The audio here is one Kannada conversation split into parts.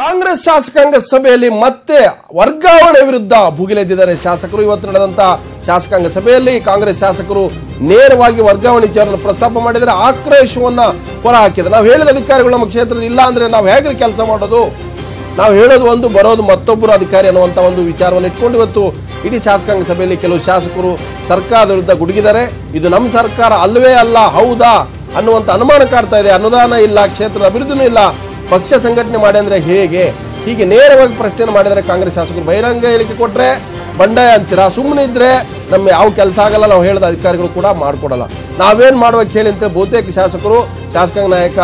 ಕಾಂಗ್ರೆಸ್ ಶಾಸಕಾಂಗ ಸಭೆಯಲ್ಲಿ ಮತ್ತೆ ವರ್ಗಾವಣೆ ವಿರುದ್ಧ ಭುಗಿಲೆದ್ದಿದ್ದಾರೆ ಶಾಸಕರು. ಇವತ್ತು ನಡೆದಂತ ಶಾಸಕಾಂಗ ಸಭೆಯಲ್ಲಿ ಕಾಂಗ್ರೆಸ್ ಶಾಸಕರು ನೇರವಾಗಿ ವರ್ಗಾವಣೆ ವಿಚಾರವನ್ನು ಪ್ರಸ್ತಾಪ ಮಾಡಿದರೆ ಆಕ್ರೋಶವನ್ನ ಹೊರ ಹಾಕಿದೆ ನಾವು ಹೇಳಿದ ಅಧಿಕಾರಿಗಳು ನಮ್ಮ ಕ್ಷೇತ್ರದಲ್ಲಿ ಇಲ್ಲ ಅಂದ್ರೆ ನಾವು ಹೇಗ್ರಿ ಕೆಲಸ ಮಾಡೋದು? ನಾವು ಹೇಳೋದು ಒಂದು, ಬರೋದು ಮತ್ತೊಬ್ಬರು ಅಧಿಕಾರಿ ಅನ್ನುವಂಥ ಒಂದು ವಿಚಾರವನ್ನು ಇಟ್ಕೊಂಡು ಇವತ್ತು ಇಡೀ ಶಾಸಕಾಂಗ ಸಭೆಯಲ್ಲಿ ಕೆಲವು ಶಾಸಕರು ಸರ್ಕಾರದ ವಿರುದ್ಧ ಗುಡುಗಿದ್ದಾರೆ. ಇದು ನಮ್ಮ ಸರ್ಕಾರ ಅಲ್ಲವೇ ಅಲ್ಲ, ಹೌದಾ ಅನ್ನುವಂಥ ಅನುಮಾನ ಕಾಡ್ತಾ ಇದೆ. ಅನುದಾನ ಇಲ್ಲ, ಕ್ಷೇತ್ರದ ಅಭಿವೃದ್ಧಿನೂ ಇಲ್ಲ. ಪಕ್ಷ ಸಂಘಟನೆ ಮಾಡಿ ಅಂದ್ರೆ ಹೇಗೆ? ಹೀಗೆ ನೇರವಾಗಿ ಪ್ರಶ್ನೆಯನ್ನು ಮಾಡಿದರೆ ಕಾಂಗ್ರೆಸ್ ಶಾಸಕರು ಬಹಿರಂಗ ಹೇಳಿಕೆ ಕೊಟ್ಟರೆ ಬಂಡಾಯ ಅಂತೀರಾ? ಸುಮ್ಮನೆ ಇದ್ರೆ ನಮ್ಮ ಯಾವ ಕೆಲಸ ಆಗಲ್ಲ, ನಾವು ಹೇಳಿದ ಅಧಿಕಾರಿಗಳು ಕೂಡ ಮಾಡಿಕೊಡಲ್ಲ. ನಾವೇನ್ ಮಾಡ್ಬೇಕು ಹೇಳಿ ಅಂತ ಬಹುತೇಕ ಶಾಸಕರು, ಶಾಸಕಾಂಗ ನಾಯಕ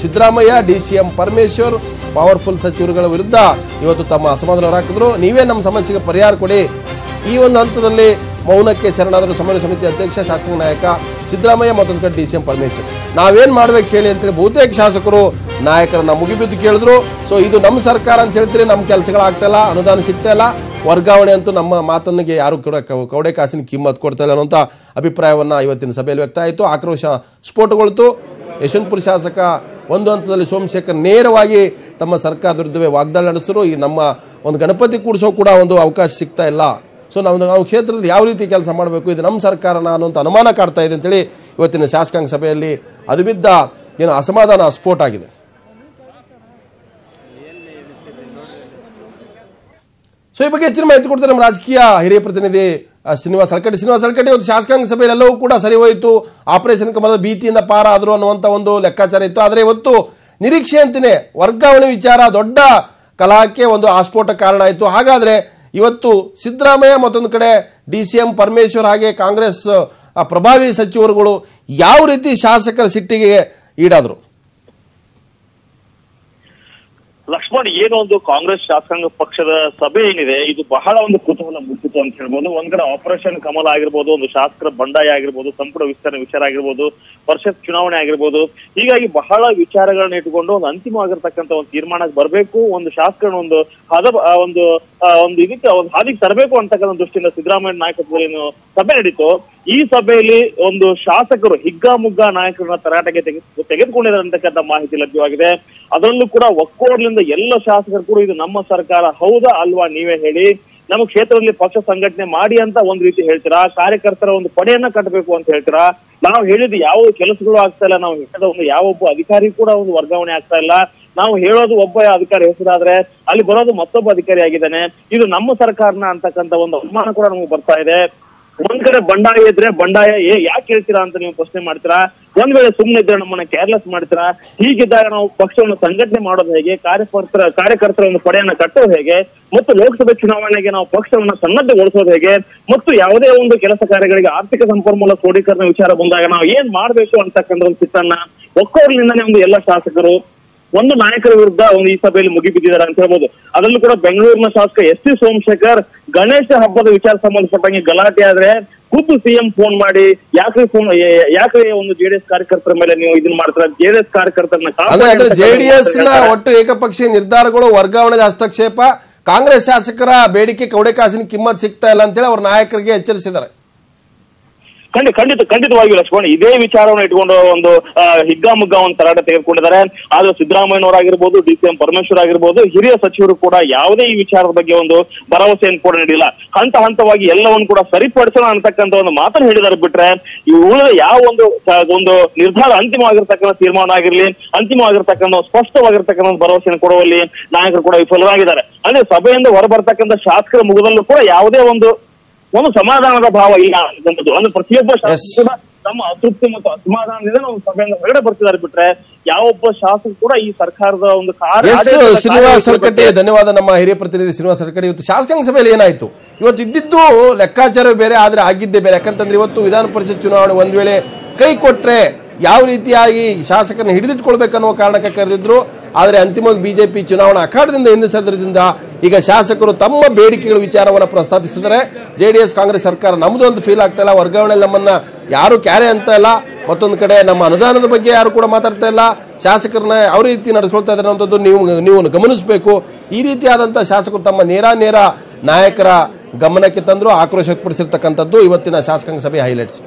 Siddaramaiah, D C M Parameshwar, powerful ಸಚಿವರುಗಳ ವಿರುದ್ಧ ಇವತ್ತು ತಮ್ಮ ಅಸಮಾಧಾನ ಹಾಕಿದ್ರು. ನೀವೇ ನಮ್ಮ ಸಮಸ್ಯೆಗೆ ಪರಿಹಾರ ಕೊಡಿ. ಈ ಒಂದು ಹಂತದಲ್ಲಿ ಮೌನಕ್ಕೆ ಶರಣಾದರು ಸಮನ್ವಯ ಸಮಿತಿ ಅಧ್ಯಕ್ಷ, ಶಾಸಕಾಂಗ ನಾಯಕ ಸಿದ್ದರಾಮಯ್ಯ ಮತ್ತೊಂದು ಕಡೆ ಡಿ ಸಿ ಎಂ ಪರಮೇಶ್ವರ್. ನಾವೇನು ಮಾಡ್ಬೇಕು ಹೇಳಿ ಅಂತೇಳಿ ಬಹುತೇಕ ಶಾಸಕರು ನಾಯಕರನ್ನ ಮುಗಿಬಿದ್ದು ಕೇಳಿದ್ರು. ಸೊ ಇದು ನಮ್ಮ ಸರ್ಕಾರ ಅಂತ ಹೇಳ್ತೀರಿ ನಮ್ಮ ಕೆಲಸಗಳಾಗ್ತಾ ಇಲ್ಲ, ಅನುದಾನ ಸಿಗ್ತಾ ಇಲ್ಲ. ವರ್ಗಾವಣೆ ಅಂತೂ ನಮ್ಮ ಮಾತನ್ನಿಗೆ ಯಾರು ಕೂಡ ಕಾಸಿನ ಕಿಮ್ಮತ್ ಕೊಡ್ತಾ ಇಲ್ಲ ಅನ್ನೋಂಥ ಅಭಿಪ್ರಾಯವನ್ನು ಇವತ್ತಿನ ಸಭೆಯಲ್ಲಿ ವ್ಯಕ್ತ ಆಯಿತು. ಆಕ್ರೋಶ ಸ್ಫೋಟಗೊಳ್ತು. ಯಶವಂತಪುರ ಶಾಸಕ ಒಂದು ಹಂತದಲ್ಲಿ ಸೋಮಶೇಖರ್ ನೇರವಾಗಿ ತಮ್ಮ ಸರ್ಕಾರದ ವಿರುದ್ಧವೇ ವಾಗ್ದಾಳಿ ನಡೆಸಿದ್ರು. ಈ ನಮ್ಮ ಒಂದು ಗಣಪತಿ ಕೂಡಿಸೋ ಕೂಡ ಒಂದು ಅವಕಾಶ ಸಿಗ್ತಾ ಇಲ್ಲ. ಸೊ ನಾವು ನಾವು ಕ್ಷೇತ್ರದಲ್ಲಿ ಯಾವ ರೀತಿ ಕೆಲಸ ಮಾಡಬೇಕು, ಇದು ನಮ್ಮ ಸರ್ಕಾರನ ಅನ್ನುವಂಥ ಅನುಮಾನ ಕಾಡ್ತಾ ಇದೆ ಅಂತೇಳಿ ಇವತ್ತಿನ ಶಾಸಕಾಂಗ ಸಭೆಯಲ್ಲಿ ಅದು ಬಿದ್ದ ಏನು ಅಸಮಾಧಾನ ಸ್ಫೋಟ ಆಗಿದೆ. ಸೊ ಈ ಬಗ್ಗೆ ಹೆಚ್ಚಿನ ಮಾಹಿತಿ ಕೊಡ್ತಾರೆ ನಮ್ಮ ರಾಜಕೀಯ ಹಿರಿಯ ಪ್ರತಿನಿಧಿ ಶ್ರೀನಿವಾಸ್ ಹಲ್ಕಟ್ಟಿ ಶ್ರೀನಿವಾಸ್ ಹಲ್ಕಟ್ಟಿ ಒಂದು ಶಾಸಕಾಂಗ ಸಭೆಯಲ್ಲಿ ಕೂಡ ಸರಿ ಹೋಯಿತು. ಆಪರೇಷನ್ ಕಮಲದ ಭೀತಿಯಿಂದ ಪಾರ ಆದ್ರು ಅನ್ನುವಂಥ ಒಂದು ಲೆಕ್ಕಾಚಾರ ಇತ್ತು. ಆದರೆ ಇವತ್ತು ನಿರೀಕ್ಷೆ ಅಂತಲೇ ವರ್ಗಾವಣೆ ವಿಚಾರ, ದೊಡ್ಡ ಕಲಹಕ್ಕೆ ಒಂದು ಆಸ್ಫೋಟ ಕಾರಣ ಆಯಿತು. ಹಾಗಾದರೆ ಇವತ್ತು ಸಿದ್ದರಾಮಯ್ಯ ಮತ್ತೊಂದು ಕಡೆ ಡಿ ಸಿ ಎಂ ಪರಮೇಶ್ವರ್ ಹಾಗೆ ಕಾಂಗ್ರೆಸ್ ಪ್ರಭಾವಿ ಸಚಿವರುಗಳು ಯಾವ ರೀತಿ ಶಾಸಕರ ಸಿಟ್ಟಿಗೆ ಈಡಾದರು? ಲಕ್ಷ್ಮಣ್, ಏನೋ ಒಂದು ಕಾಂಗ್ರೆಸ್ ಶಾಸಕಾಂಗ ಪಕ್ಷದ ಸಭೆ ಏನಿದೆ, ಇದು ಬಹಳ ಒಂದು ಕುತೂಹಲ ಮುಟ್ಟಿತು ಅಂತ ಹೇಳ್ಬೋದು. ಒಂದ್ ಕಡೆ ಆಪರೇಷನ್ ಕಮಲ ಆಗಿರ್ಬೋದು, ಒಂದು ಶಾಸಕರ ಬಂಡಾಯ ಆಗಿರ್ಬೋದು, ಸಂಪುಟ ವಿಸ್ತರಣೆ ವಿಚಾರ ಆಗಿರ್ಬೋದು, ಪರಿಷತ್ ಚುನಾವಣೆ ಆಗಿರ್ಬೋದು. ಹೀಗಾಗಿ ಬಹಳ ವಿಚಾರಗಳನ್ನ ಇಟ್ಕೊಂಡು ಒಂದು ಅಂತಿಮವಾಗಿರ್ತಕ್ಕಂಥ ಒಂದು ತೀರ್ಮಾನಕ್ಕೆ ಬರಬೇಕು, ಒಂದು ಶಾಸಕರನ್ನ ಒಂದು ಹದ ಒಂದು ಒಂದು ಇದಕ್ಕೆ, ಒಂದು ಹಾದಿಗೆ ತರಬೇಕು ಅಂತಕ್ಕಂಥ ದೃಷ್ಟಿಯಿಂದ ಸಿದ್ದರಾಮಯ್ಯ ನಾಯಕತ್ವದಲ್ಲಿ ಸಭೆ ನಡೀತು. ಈ ಸಭೆಯಲ್ಲಿ ಒಂದು ಶಾಸಕರು ಹಿಗ್ಗಾಮುಗ್ಗಾ ನಾಯಕರನ್ನ ತರಾಟೆಗೆ ತೆಗೆದು ತೆಗೆದುಕೊಂಡಿದ್ದಾರೆ ಮಾಹಿತಿ ಲಭ್ಯವಾಗಿದೆ. ಅದರಲ್ಲೂ ಕೂಡ ಒಕ್ಕೋಡ್ಲಿಂದ ಎಲ್ಲ ಶಾಸಕರು ಕೂಡ ಇದು ನಮ್ಮ ಸರ್ಕಾರ ಹೌದಾ ಅಲ್ವಾ ನೀವೇ ಹೇಳಿ, ನಮ್ಮ ಕ್ಷೇತ್ರದಲ್ಲಿ ಪಕ್ಷ ಸಂಘಟನೆ ಮಾಡಿ ಅಂತ ಒಂದ್ ರೀತಿ ಹೇಳ್ತೀರಾ? ಕಾರ್ಯಕರ್ತರ ಒಂದು ಪಡೆಯನ್ನ ಕಟ್ಟಬೇಕು ಅಂತ ಹೇಳ್ತೀರಾ? ನಾವು ಹೇಳಿದ ಯಾವ ಕೆಲಸಗಳು ಆಗ್ತಾ ಇಲ್ಲ, ನಾವು ಹೇಳಿದ ಒಂದು ಯಾವ ಒಬ್ಬ ಅಧಿಕಾರಿ ಕೂಡ ಒಂದು ವರ್ಗಾವಣೆ ಆಗ್ತಾ ಇಲ್ಲ. ನಾವು ಹೇಳೋದು ಒಬ್ಬ ಅಧಿಕಾರಿ ಹೆಸರಾದ್ರೆ, ಅಲ್ಲಿ ಬರೋದು ಮತ್ತೊಬ್ಬ ಅಧಿಕಾರಿ ಆಗಿದ್ದಾನೆ. ಇದು ನಮ್ಮ ಸರ್ಕಾರನ ಅಂತಕ್ಕಂಥ ಒಂದು ಅನುಮಾನ ಕೂಡ ನಮಗೆ ಬರ್ತಾ ಇದೆ. ಒಂದ್ ಕಡೆ ಬಂಡಾಯ ಇದ್ರೆ ಬಂಡಾಯ, ಏ- ಯಾಕೆ ಹೇಳ್ತೀರಾ ಅಂತ ನೀವು ಪ್ರಶ್ನೆ ಮಾಡ್ತೀರಾ? ಒಂದ್ ವೇಳೆ ಸುಮ್ಮನೆ ಇದ್ರೆ ನಮ್ಮನ್ನ ಕೇರ್ಲೆಸ್ ಮಾಡ್ತೀರಾ? ಹೀಗಿದ್ದಾಗ ನಾವು ಪಕ್ಷವನ್ನು ಸಂಘಟನೆ ಮಾಡೋದು ಹೇಗೆ? ಕಾರ್ಯಕರ್ತರ ಕಾರ್ಯಕರ್ತರ ಒಂದು ಪಡೆಯನ್ನ ಕಟ್ಟೋದು ಹೇಗೆ? ಮತ್ತು ಲೋಕಸಭೆ ಚುನಾವಣೆಗೆ ನಾವು ಪಕ್ಷವನ್ನ ಸನ್ನದ್ಧಗೊಳಿಸೋದು ಹೇಗೆ? ಮತ್ತು ಯಾವುದೇ ಒಂದು ಕೆಲಸ ಕಾರ್ಯಗಳಿಗೆ ಆರ್ಥಿಕ ಸಂಪನ್ಮೂಲ ಕ್ರೋಢೀಕರಣ ವಿಚಾರ ಬಂದಾಗ ನಾವು ಏನ್ ಮಾಡ್ಬೇಕು ಅಂತಕ್ಕಂಥ ಒಂದು ಚಿತ್ತನ್ನ ಒಕ್ಕೋರ್ಲಿಂದನೇ ಒಂದು ಎಲ್ಲ ಶಾಸಕರು ಒಂದು ನಾಯಕರ ವಿರುದ್ಧ ಒಂದು ಈ ಸಭೆಯಲ್ಲಿ ಮುಗಿಬಿದ್ದಿದ್ದಾರೆ ಅಂತ ಹೇಳ್ಬೋದು. ಅದರಲ್ಲೂ ಕೂಡ ಬೆಂಗಳೂರಿನ ಶಾಸಕ ಎಸ್ ಟಿ ಸೋಮಶೇಖರ್ ಗಣೇಶ ಹಬ್ಬದ ವಿಚಾರ ಸಂಬಂಧಪಟ್ಟಂಗೆ ಗಲಾಟೆ ಆದ್ರೆ ಖುದ್ದು ಸಿಎಂ ಫೋನ್ ಮಾಡಿ ಯಾಕೆ ಫೋನ್ ಯಾಕೆ ಒಂದು ಜೆಡಿಎಸ್ ಕಾರ್ಯಕರ್ತರ ಮೇಲೆ ನೀವು ಇದನ್ನ ಮಾಡ್ತೀರಾ? ಜೆಡಿಎಸ್ ಕಾರ್ಯಕರ್ತರನ್ನ ಜೆಡಿಎಸ್ನ ಒಟ್ಟು ಏಕಪಕ್ಷೀಯ ನಿರ್ಧಾರಗಳು ವರ್ಗಾವಣೆಗೆ ಹಸ್ತಕ್ಷೇಪ. ಕಾಂಗ್ರೆಸ್ ಶಾಸಕರ ಬೇಡಿಕೆ ಕೌಡೆ ಕಾಸಿನ ಕಿಮ್ಮತ್ ಸಿಗ್ತಾ ಇಲ್ಲ ಅಂತೇಳಿ ಅವ್ರ ನಾಯಕರಿಗೆ ಎಚ್ಚರಿಸಿದ್ದಾರೆ. ಖಂಡಿತ ಖಂಡಿತ ಖಂಡಿತವಾಗಿಯೂ ಲಕ್ಷ್ಮಣ್, ಇದೇ ವಿಚಾರವನ್ನು ಇಟ್ಕೊಂಡು ಒಂದು ಹಿಗ್ಗಾ ಹಿಗ್ಗಾಮುಗ್ಗಾ ಒಂದು ತರಾಟ ತೆಗೆದುಕೊಂಡಿದ್ದಾರೆ. ಆದ್ರೆ ಸಿದ್ದರಾಮಯ್ಯನವರಾಗಿರ್ಬೋದು, ಡಿ ಸಿ ಎಂ ಪರಮೇಶ್ವರ್ ಆಗಿರ್ಬೋದು ಹಿರಿಯ ಸಚಿವರು ಕೂಡ ಯಾವುದೇ ಈ ವಿಚಾರದ ಬಗ್ಗೆ ಒಂದು ಭರವಸೆಯನ್ನು ಕೂಡ ನೀಡಿಲ್ಲ. ಹಂತ ಹಂತವಾಗಿ ಎಲ್ಲವನ್ನು ಕೂಡ ಸರಿಪಡಿಸೋಣ ಅಂತಕ್ಕಂಥ ಒಂದು ಮಾತನ್ನು ಹೇಳಿದ್ದಾರೆ ಬಿಟ್ರೆ, ಈ ಉಳಿದ ಯಾವ ಒಂದು ಒಂದು ನಿರ್ಧಾರ ಅಂತಿಮವಾಗಿರ್ತಕ್ಕಂಥ ತೀರ್ಮಾನ ಆಗಿರ್ಲಿ ಅಂತಿಮವಾಗಿರ್ತಕ್ಕಂಥ ಸ್ಪಷ್ಟವಾಗಿರ್ತಕ್ಕಂಥ ಭರವಸೆಯನ್ನು ಕೊಡುವಲ್ಲಿ ನಾಯಕರು ಕೂಡ ವಿಫಲರಾಗಿದ್ದಾರೆ. ಅಂದ್ರೆ ಸಭೆಯಿಂದ ಹೊರಬರ್ತಕ್ಕಂಥ ಶಾಸಕರ ಮುಗದಲ್ಲೂ ಕೂಡ ಯಾವುದೇ ಒಂದು ಒಂದು ಸಮಾಧಾನದ ಭಾವ ಇಲ್ಲ ಅಂತಕ್ಕಂಥದ್ದು ಅಂದ್ರೆ ಪ್ರತಿಯೊಬ್ಬ ಶಾಸಕ ಕೂಡ ತಮ್ಮ ಅತೃಪ್ತಿ ಮತ್ತು ಅಸಮಾಧಾನದಿಂದ ನಾವು ಸಭೆಯಿಂದ ಹೊರಗಡೆ ಬರ್ತಿದ್ದಾರೆ ಬಿಟ್ರೆ ಯಾವೊಬ್ಬ ಶಾಸಕ ಕೂಡ ಈ ಸರ್ಕಾರದ ಒಂದು ಕಾರ್ಯ ಶ್ರೀನಿವಾಸ್ ಕಾರ್ಯ ಧನ್ಯವಾದ ನಮ್ಮ ಹಿರಿಯ ಪ್ರತಿನಿಧಿ ಶ್ರೀನಿವಾಸ್ ಸರ್ಕಡೆ ಇವತ್ತು ಶಾಸಕಾಂಗ ಸಭೆಯಲ್ಲಿ ಏನಾಯ್ತು? ಇವತ್ತು ಇದ್ದಿದ್ದು ಲೆಕ್ಕಾಚಾರ ಬೇರೆ ಆದ್ರೆ ಆಗಿದ್ದೇ ಬೇರೆ. ಯಾಕಂತಂದ್ರೆ ಇವತ್ತು ವಿಧಾನ ಪರಿಷತ್ ಚುನಾವಣೆ ಒಂದ್ ವೇಳೆ ಕೈ ಕೊಟ್ರೆ ಯಾವ ರೀತಿಯಾಗಿ ಶಾಸಕನ ಹಿಡಿದಿಟ್ಕೊಳ್ಬೇಕನ್ನೋ ಕಾರಣಕ್ಕೆ ಕರೆದಿದ್ರು. ಆದರೆ ಅಂತಿಮವಾಗಿ ಬಿಜೆಪಿ ಚುನಾವಣಾ ಅಖಾಡದಿಂದ ಹಿಂದೆ ಸರಿದ್ರಿಂದ ಈಗ ಶಾಸಕರು ತಮ್ಮ ಬೇಡಿಕೆಗಳ ವಿಚಾರವನ್ನು ಪ್ರಸ್ತಾಪಿಸಿದರೆ ಜೆ ಡಿ ಎಸ್ ಕಾಂಗ್ರೆಸ್ ಸರ್ಕಾರ ನಮ್ಮದು ಅಂತ ಫೀಲ್ ಆಗ್ತಾ ಇಲ್ಲ. ವರ್ಗಾವಣೆ ನಮ್ಮನ್ನ ಯಾರು ಕ್ಯಾರೆ ಅಂತ ಇಲ್ಲ. ಮತ್ತೊಂದು ಕಡೆ ನಮ್ಮ ಅನುದಾನದ ಬಗ್ಗೆ ಯಾರು ಕೂಡ ಮಾತಾಡ್ತಾ ಇಲ್ಲ. ಶಾಸಕರನ್ನ ಯಾವ ರೀತಿ ನಡೆಸ್ಕೊಳ್ತಾ ಇದ್ದಾರೆ ಅನ್ನೋದು ನೀವು ನೀವು ಗಮನಿಸಬೇಕು. ಈ ರೀತಿಯಾದಂಥ ಶಾಸಕರು ತಮ್ಮ ನೇರ ನೇರ ನಾಯಕರ ಗಮನಕ್ಕೆ ತಂದರೂ ಆಕ್ರೋಶ ವ್ಯಕ್ತಪಡಿಸಿರ್ತಕ್ಕಂಥದ್ದು ಇವತ್ತಿನ ಶಾಸಕಾಂಗ ಸಭೆ ಹೈಲೈಟ್ಸ್